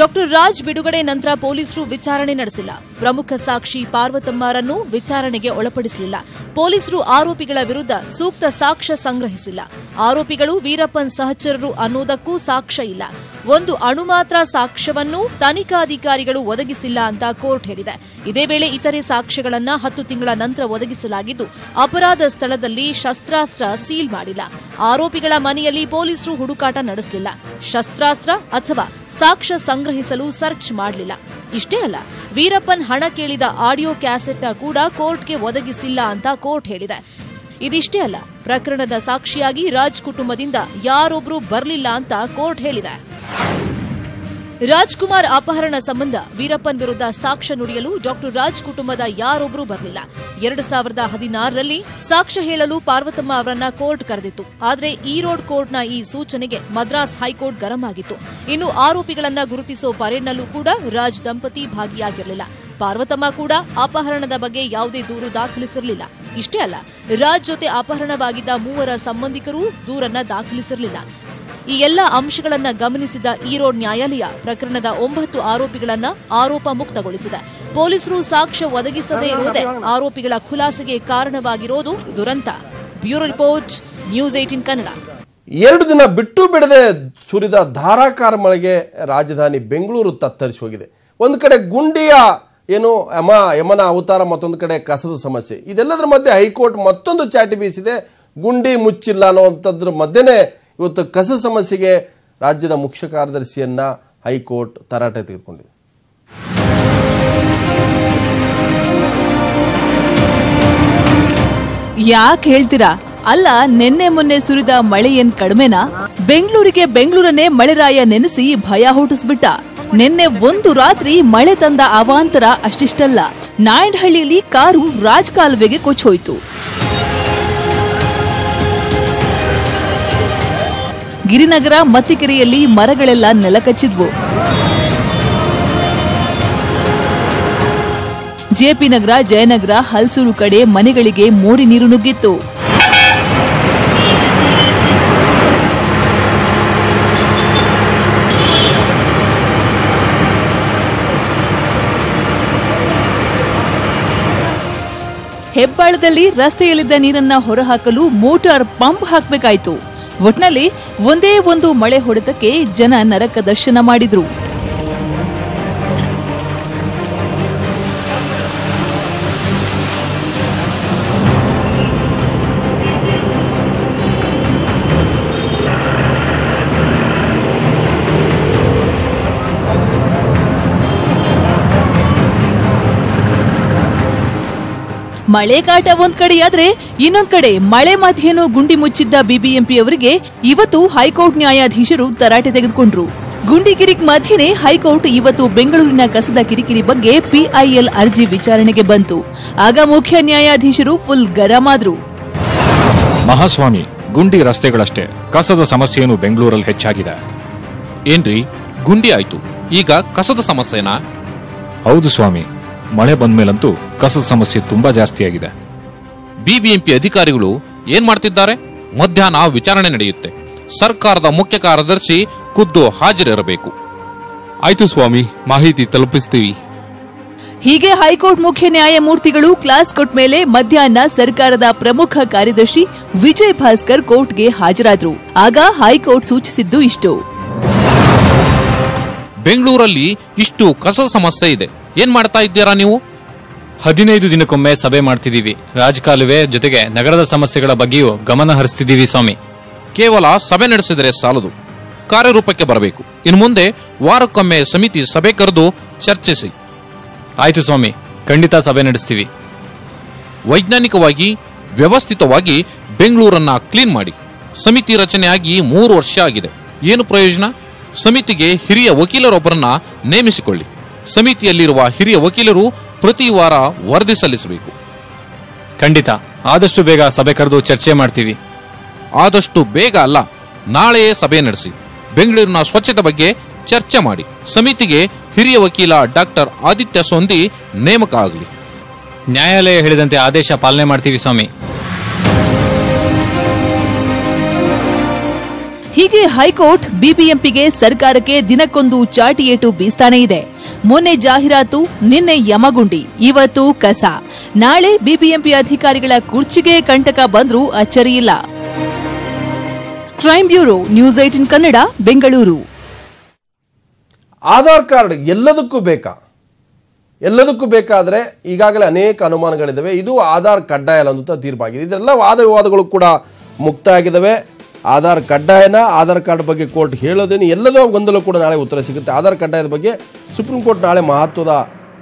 ಡಾಕ್ಟರ್ ರಾಜ್ ಬಿಡುಗಡೆ ನಂತರ ಪೊಲೀಸರು ವಿಚಾರಣೆ ನಡೆಸಿಲ್ಲ. ಪ್ರಮುಖ ಸಾಕ್ಷಿ ಪಾರ್ವತಮ್ಮರನ್ನು ವಿಚಾರಣೆಗೆ ಒಳಪಡಿಸಲಿಲ್ಲ. ಪೊಲೀಸರು ಆರೋಪಿಗಳ ವಿರುದ್ಧ ಸೂಕ್ತ ಸಾಕ್ಷ್ಯ ಸಂಗ್ರಹಿಸಿಲ್ಲ. ಆರೋಪಿಗಳು ವೀರಪ್ಪನ್ ಸಹಚರರು ಅನ್ನೋದಕ್ಕೂ ಸಾಕ್ಷ್ಯ ಇಲ್ಲ. ಒಂದು ಅಣು ಮಾತ್ರ ಸಾಕ್ಷ್ಯವನ್ನು ತನಿಖಾಧಿಕಾರಿಗಳು ಒದಗಿಸಿಲ್ಲ ಅಂತ ಕೋರ್ಟ್ ಹೇಳಿದೆ. ಇದೇ ವೇಳೆ ಇತರೆ ಸಾಕ್ಷ್ಯಗಳನ್ನ ಹತ್ತು ತಿಂಗಳ ನಂತರ ಒದಗಿಸಲಾಗಿದ್ದು, ಅಪರಾಧ ಸ್ಥಳದಲ್ಲಿ ಶಸ್ತ್ರಾಸ್ತ್ರ ಸೀಲ್ ಮಾಡಿಲ್ಲ. ಆರೋಪಿಗಳ ಮನೆಯಲ್ಲಿ ಪೊಲೀಸರು ಹುಡುಕಾಟ ನಡೆಸಲಿಲ್ಲ. ಶಸ್ತ್ರಾಸ್ತ್ರ ಅಥವಾ ಸಾಕ್ಷ್ಯ ಸಂಗ್ರಹಿಸಲು ಸರ್ಚ್ ಮಾಡಲಿಲ್ಲ. ಇಷ್ಟೇ ಅಲ್ಲ, ವೀರಪ್ಪನ್ ಹಣ ಕೇಳಿದ ಆಡಿಯೋ ಕ್ಯಾಸೆಟ್ನ ಕೂಡ ಕೋರ್ಟ್ಗೆ ಒದಗಿಸಿಲ್ಲ ಅಂತ ಕೋರ್ಟ್ ಹೇಳಿದೆ. ಇದಿಷ್ಟೇ ಅಲ್ಲ, ಪ್ರಕರಣದ ಸಾಕ್ಷಿಯಾಗಿ ರಾಜ್ ಕುಟುಂಬದಿಂದ ಯಾರೊಬ್ರು ಬರಲಿಲ್ಲ ಅಂತ ಕೋರ್ಟ್ ಹೇಳಿದೆ. ರಾಜ್ಕುಮಾರ್ ಅಪಹರಣ ಸಂಬಂಧ ವೀರಪ್ಪನ್ ವಿರುದ್ಧ ಸಾಕ್ಷ್ಯ ನುಡಿಯಲು ಡಾಕ್ಟರ್ ರಾಜ್ ಕುಟುಂಬದ ಯಾರೊಬ್ಬರೂ ಬರಲಿಲ್ಲ. ಎರಡು ಸಾವಿರದ ಹದಿನಾರರಲ್ಲಿ ಸಾಕ್ಷ್ಯ ಹೇಳಲು ಪಾರ್ವತಮ್ಮ ಅವರನ್ನ ಕೋರ್ಟ್ ಕರೆದಿತ್ತು. ಆದರೆ ಈರೋಡ್ ಕೋರ್ಟ್ನ ಈ ಸೂಚನೆಗೆ ಮದ್ರಾಸ್ ಹೈಕೋರ್ಟ್ ಗರಂ ಆಗಿತ್ತು ಇನ್ನು ಆರೋಪಿಗಳನ್ನ ಗುರುತಿಸೋ ಪರೇಡ್ನಲ್ಲೂ ಕೂಡ ರಾಜ್ ದಂಪತಿ ಭಾಗಿಯಾಗಿರಲಿಲ್ಲ. ಪಾರ್ವತಮ್ಮ ಕೂಡ ಅಪಹರಣದ ಬಗ್ಗೆ ಯಾವುದೇ ದೂರು ದಾಖಲಿಸಿರಲಿಲ್ಲ. ಇಷ್ಟೇ ಅಲ್ಲ, ರಾಜ್ ಜೊತೆ ಅಪಹರಣವಾಗಿದ್ದ ಮೂವರ ಸಂಬಂಧಿಕರೂ ದೂರನ್ನ ದಾಖಲಿಸಿರಲಿಲ್ಲ. ಈ ಎಲ್ಲ ಅಂಶಗಳನ್ನು ಗಮನಿಸಿದ ಈರೋಡ್ ನ್ಯಾಯಾಲಯ ಪ್ರಕರಣದ ಒಂಬತ್ತು ಆರೋಪಿಗಳನ್ನು ಆರೋಪ ಮುಕ್ತಗೊಳಿಸಿದೆ. ಪೊಲೀಸರು ಸಾಕ್ಷ್ಯ ಒದಗಿಸದೇ ಇರುವುದೇ ಆರೋಪಿಗಳ ಖುಲಾಸೆಗೆ ಕಾರಣವಾಗಿರೋದು ದುರಂತ. Bureau report, news eighteen Kannada. ಎರಡು ದಿನ ಬಿಟ್ಟು ಬಿಡದೆ ಸುರಿದ ಧಾರಾಕಾರ ಮಳೆಗೆ ರಾಜಧಾನಿ ಬೆಂಗಳೂರು ತತ್ತರಿಸಿ ಹೋಗಿದೆ. ಒಂದು ಕಡೆ ಗುಂಡಿಯ ಏನು ಯಮ, ಯಮನ ಅವತಾರ, ಮತ್ತೊಂದು ಕಡೆ ಕಸದ ಸಮಸ್ಯೆ. ಇದೆಲ್ಲದರ ಮಧ್ಯೆ ಹೈಕೋರ್ಟ್ ಮತ್ತೊಂದು ಚಾಟಿ ಬೀಸಿದೆ. ಗುಂಡಿ ಮುಚ್ಚಿಲ್ಲ ಅನ್ನುವಂಥದ್ರ ಮಧ್ಯೆನೇ ಇವತ್ತು ಕಸ ಸಮಸ್ಯೆಗೆ ರಾಜ್ಯದ ಮುಖ್ಯ ಕಾರ್ಯದರ್ಶಿಯನ್ನ ಹೈಕೋರ್ಟ್ ತರಾಟೆ ತೆಗೆದುಕೊಂಡಿದೆ. ಯಾಕೆ ಹೇಳ್ತೀರಾ? ಅಲ್ಲ, ನಿನ್ನೆ ಮೊನ್ನೆ ಸುರಿದ ಮಳೆ ಏನ್ ಕಡಿಮೆನಾ? ಬೆಂಗಳೂರಿಗೆ ಬೆಂಗಳೂರನ್ನೇ ಮಳೆರಾಯ ನೆನೆಸಿ ಭಯ ಹುಟ್ಟಿಸ್ಬಿಟ್ಟ. ನಿನ್ನೆ ಒಂದು ರಾತ್ರಿ ಮಳೆ ತಂದ ಅವಾಂತರ ಅಷ್ಟಿಷ್ಟಲ್ಲ. ನಾಯಂಡಹಳ್ಳಿಯಲ್ಲಿ ಕಾರು ರಾಜಕಾಲುವೆಗೆ ಕೊಚ್ಚೋಯ್ತು. ಗಿರಿನಗರ, ಮತ್ತಿಕೆರೆಯಲ್ಲಿ ಮರಗಳೆಲ್ಲ ನೆಲಕಚ್ಚಿದ್ವು. ಜೆಪಿ ನಗರ, ಜಯನಗರ, ಹಲ್ಸೂರು ಕಡೆ ಮನೆಗಳಿಗೆ ಮೋರಿ ನೀರು ನುಗ್ಗಿತ್ತು. ಹೆಬ್ಬಾಳದಲ್ಲಿ ರಸ್ತೆಯಲ್ಲಿದ್ದ ನೀರನ್ನ ಹೊರಹಾಕಲು ಮೋಟಾರ್ ಪಂಪ್ ಹಾಕಬೇಕಾಯ್ತು. ಒಟ್ನಲ್ಲಿ ಒಂದೇ ಒಂದು ಮಳೆ ಹೊಡೆತಕ್ಕೆ ಜನ ನರಕ ದರ್ಶನ ಮಾಡಿದ್ರು. ಮಳೆಗಾಟ ಒಂದ್ ಕಡೆಯಾದ್ರೆ ಇನ್ನೊಂದ್ ಕಡೆ ಮಳೆ ಮಧ್ಯೆನೂ ಗುಂಡಿ ಮುಚ್ಚಿದ್ದ ಬಿಬಿಎಂಪಿ ಅವರಿಗೆ ಇವತ್ತು ಹೈಕೋರ್ಟ್ ನ್ಯಾಯಾಧೀಶರು ತರಾಟೆ ತೆಗೆದುಕೊಂಡ್ರು. ಗುಂಡಿಗಿರಿಕ್ ಮಧ್ಯೆನೇ ಹೈಕೋರ್ಟ್ ಇವತ್ತು ಬೆಂಗಳೂರಿನ ಕಸದ ಕಿರಿಕಿರಿ ಬಗ್ಗೆ ಪಿಐಎಲ್ ಅರ್ಜಿ ವಿಚಾರಣೆಗೆ ಬಂತು. ಆಗ ಮುಖ್ಯ ನ್ಯಾಯಾಧೀಶರು ಫುಲ್ ಗರಂ ಆದ್ರು. ಮಹಾಸ್ವಾಮಿ ಗುಂಡಿ ರಸ್ತೆಗಳಷ್ಟೇ. ಕಸದ ಸಮಸ್ಯೆಯನ್ನು ಬೆಂಗಳೂರಲ್ಲಿ ಹೆಚ್ಚಾಗಿದೆ. ಏನ್ರಿ? ಗುಂಡಿ ಆಯ್ತು. ಈಗ ಕಸದ ಸಮಸ್ಯೆನಾ? ಹೌದು ಸ್ವಾಮಿ. ಮಳೆ ಬಂದ್ಮೇಲಂತೂ ಕಸದ ಸಮಸ್ಯೆ ತುಂಬಾ ಜಾಸ್ತಿ ಆಗಿದೆ. ಬಿಬಿಎಂಪಿ ಅಧಿಕಾರಿಗಳು ಏನ್ ಮಾಡ್ತಿದ್ದಾರೆ? ಮಧ್ಯಾಹ್ನ ವಿಚಾರಣೆ ನಡೆಯುತ್ತೆ. ಸರ್ಕಾರದ ಮುಖ್ಯ ಕಾರ್ಯದರ್ಶಿ ಖುದ್ದು ಹಾಜರಿರಬೇಕು. ಆಯ್ತು ಸ್ವಾಮಿ ಮಾಹಿತಿ ತಲುಪಿಸ್ತೀವಿ. ಹೀಗೆ ಹೈಕೋರ್ಟ್ ಮುಖ್ಯ ನ್ಯಾಯಮೂರ್ತಿಗಳು ಕ್ಲಾಸ್ ಕೊಟ್ಟ ಮೇಲೆ ಮಧ್ಯಾಹ್ನ ಸರ್ಕಾರದ ಪ್ರಮುಖ ಕಾರ್ಯದರ್ಶಿ ವಿಜಯ್ ಭಾಸ್ಕರ್ ಕೋರ್ಟ್ಗೆ ಹಾಜರಾದ್ರು. ಆಗ ಹೈಕೋರ್ಟ್ ಸೂಚಿಸಿದ್ದು ಇಷ್ಟು. ಬೆಂಗಳೂರಲ್ಲಿ ಇಷ್ಟು ಕಸ ಸಮಸ್ಯೆ ಇದೆ. ಏನ್ ಮಾಡ್ತಾ ಇದ್ದೀರಾ ನೀವು? ಹದಿನೈದು ದಿನಕ್ಕೊಮ್ಮೆ ಸಭೆ ಮಾಡ್ತಿದ್ದೀವಿ. ರಾಜಕಾಲುವೆ ಜೊತೆಗೆ ನಗರದ ಸಮಸ್ಯೆಗಳ ಬಗ್ಗೆಯೂ ಗಮನ ಹರಿಸ್ತಿದ್ದೀವಿ ಸ್ವಾಮಿ. ಕೇವಲ ಸಭೆ ನಡೆಸಿದರೆ ಸಾಲದು. ಕಾರ್ಯರೂಪಕ್ಕೆ ಬರಬೇಕು. ಇನ್ನು ಮುಂದೆ ವಾರಕ್ಕೊಮ್ಮೆ ಸಮಿತಿ ಸಭೆ ಕರೆದು ಚರ್ಚಿಸಿ. ಆಯ್ತು ಸ್ವಾಮಿ. ಖಂಡಿತ ಸಭೆ ನಡೆಸ್ತೀವಿ. ವೈಜ್ಞಾನಿಕವಾಗಿ ವ್ಯವಸ್ಥಿತವಾಗಿ ಬೆಂಗಳೂರನ್ನ ಕ್ಲೀನ್ ಮಾಡಿ. ಸಮಿತಿ ರಚನೆಯಾಗಿ ಮೂರು ವರ್ಷ ಆಗಿದೆ. ಏನು ಪ್ರಯೋಜನ? ಸಮಿತಿಗೆ ಹಿರಿಯ ವಕೀಲರೊಬ್ಬರನ್ನ ನೇಮಿಸಿಕೊಳ್ಳಿ. ಸಮಿತಿಯಲ್ಲಿರುವ ಹಿರಿಯ ವಕೀಲರು ಪ್ರತಿ ವಾರ ವರದಿ ಸಲ್ಲಿಸಬೇಕು. ಖಂಡಿತ. ಆದಷ್ಟು ಬೇಗ ಸಭೆ ಕರೆದು ಚರ್ಚೆ ಮಾಡ್ತೀವಿ. ಆದಷ್ಟು ಬೇಗ ಅಲ್ಲ ನಾಳೆಯೇ ಸಭೆ ನಡೆಸಿ ಬೆಂಗಳೂರಿನ ಸ್ವಚ್ಛತೆ ಬಗ್ಗೆ ಚರ್ಚೆ ಮಾಡಿ ಸಮಿತಿಗೆ ಹಿರಿಯ ವಕೀಲ ಡಾಕ್ಟರ್ ಆದಿತ್ಯ ಸೊಂದಿ ನೇಮಕ ಆಗಲಿ. ನ್ಯಾಯಾಲಯ ಹೇಳಿದಂತೆ ಆದೇಶ ಪಾಲನೆ ಮಾಡ್ತೀವಿ ಸ್ವಾಮಿ. ಹೀಗೆ ಹೈಕೋರ್ಟ್ ಬಿಬಿಎಂಪಿಗೆ ಸರ್ಕಾರಕ್ಕೆ ದಿನಕ್ಕೊಂದು ಚಾಟಿಯೇಟು ಬೀಸ್ತಾನೆ ಇದೆ. ಮೊನ್ನೆ ಜಾಹೀರಾತು, ನಿನ್ನೆ ಯಮಗುಂಡಿ, ಇವತ್ತು ಕಸ. ನಾಳೆ ಬಿಬಿಎಂಪಿ ಅಧಿಕಾರಿಗಳ ಕುರ್ಚಿಗೆ ಕಂಟಕ ಬಂದರೂ ಅಚ್ಚರಿಯಿಲ್ಲ crime bureau, news eighteen Kannada, Bengaluru. Aadhaar card ಎಲ್ಲದಕ್ಕೂ ಬೇಕಾ? ಎಲ್ಲದಕ್ಕೂ ಬೇಕಾದರೆ ಈಗಾಗಲೇ ಅನೇಕ ಅನುಮಾನಗಳಿದ್ದಾವೆ. ಇದು ಆಧಾರ್ ಕಡ್ಡಾಯ ಅಂತ ತೀರ್ಪಾಗಿದೆ. ಇದೆಲ್ಲ ವಾದ ವಿವಾದಗಳು ಕೂಡ ಮುಕ್ತ ಆಗಿದ್ದಾವೆ ಆಧಾರ್ ಕಡ್ಡಾಯನ ಆಧಾರ್ ಕಾರ್ಡ್ ಬಗ್ಗೆ ಕೋರ್ಟ್ ಹೇಳೋದೇನು ಎಲ್ಲದೋ ಗೊಂದಲ ಕೂಡ ನಾಳೆ ಉತ್ತರ ಸಿಗುತ್ತೆ. ಆಧಾರ್ ಕಡ್ಡಾಯದ ಬಗ್ಗೆ ಸುಪ್ರೀಂ ಕೋರ್ಟ್ ನಾಳೆ ಮಹತ್ವದ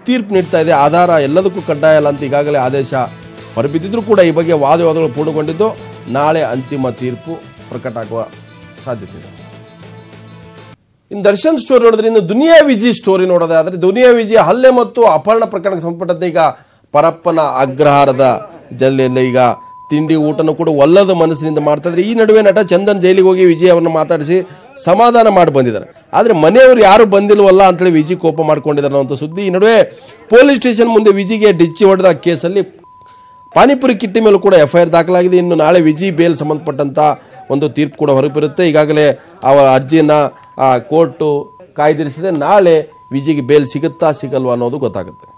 ತೀರ್ಪು ನೀಡ್ತಾ ಇದೆ. ಆಧಾರ ಎಲ್ಲದಕ್ಕೂ ಕಡ್ಡಾಯ ಅಲ್ಲ ಅಂತ ಈಗಾಗಲೇ ಆದೇಶ ಹೊರಬಿದ್ದಿದ್ರೂ ಕೂಡ ಈ ಬಗ್ಗೆ ವಾದವಾದಗಳು ಪೂರ್ಣಗೊಂಡಿದ್ದು ನಾಳೆ ಅಂತಿಮ ತೀರ್ಪು ಪ್ರಕಟ ಆಗುವ ಸಾಧ್ಯತೆ ಇದೆ. ಇನ್ನು ದರ್ಶನ್ ಸ್ಟೋರಿ ನೋಡಿದ್ರೆ ಇನ್ನು ದುನಿಯಾ ವಿಜಿ ಸ್ಟೋರಿ ನೋಡೋದಾದರೆ ದುನಿಯಾ ವಿಜಿ ಹಲ್ಲೆ ಮತ್ತು ಅಪಹರಣ ಪ್ರಕರಣಕ್ಕೆ ಸಂಬಂಧಪಟ್ಟಂತೆ ಈಗ ಪರಪ್ಪನ ಅಗ್ರಹಾರದ ಜಲ್ಲೆಯಲ್ಲಿ ಈಗ ತಿಂಡಿ ಊಟನೂ ಕೂಡ ಒಲ್ಲದ ಮನಸ್ಸಿನಿಂದ ಮಾಡ್ತಾ ಇದ್ರೆ ಈ ನಡುವೆ ನಟ ಚಂದನ್ ಜೈಲಿಗೆ ಹೋಗಿ ವಿಜಯ್ ಅವರನ್ನು ಮಾತಾಡಿಸಿ ಸಮಾಧಾನ ಮಾಡಿ ಬಂದಿದ್ದಾರೆ. ಆದರೆ ಮನೆಯವರು ಯಾರು ಬಂದಿಲ್ವಲ್ಲ ಅಂತೇಳಿ ವಿಜಿ ಕೋಪ ಮಾಡ್ಕೊಂಡಿದ್ದಾರೆ ಅನ್ನೋಂಥ ಸುದ್ದಿ. ಈ ನಡುವೆ ಪೊಲೀಸ್ ಸ್ಟೇಷನ್ ಮುಂದೆ ವಿಜಿಗೆ ಡಿಚ್ಚಿ ಹೊಡೆದ ಕೇಸಲ್ಲಿ ಪಾನಿಪುರಿ ಕಿಟ್ಟಿ ಮೇಲೂ ಕೂಡ ಎಫ್ ಐ ಆರ್ ದಾಖಲಾಗಿದೆ. ಇನ್ನು ನಾಳೆ ವಿಜಿ ಬೇಲ್ ಸಂಬಂಧಪಟ್ಟಂಥ ಒಂದು ತೀರ್ಪು ಕೂಡ ಹೊರಬಿರುತ್ತೆ. ಈಗಾಗಲೇ ಅವರ ಅರ್ಜಿಯನ್ನು ಕೋರ್ಟು ಕಾಯ್ದಿರಿಸಿದೆ. ನಾಳೆ ವಿಜಿಗೆ ಬೇಲ್ ಸಿಗುತ್ತಾ ಸಿಗಲ್ವಾ ಅನ್ನೋದು ಗೊತ್ತಾಗುತ್ತೆ.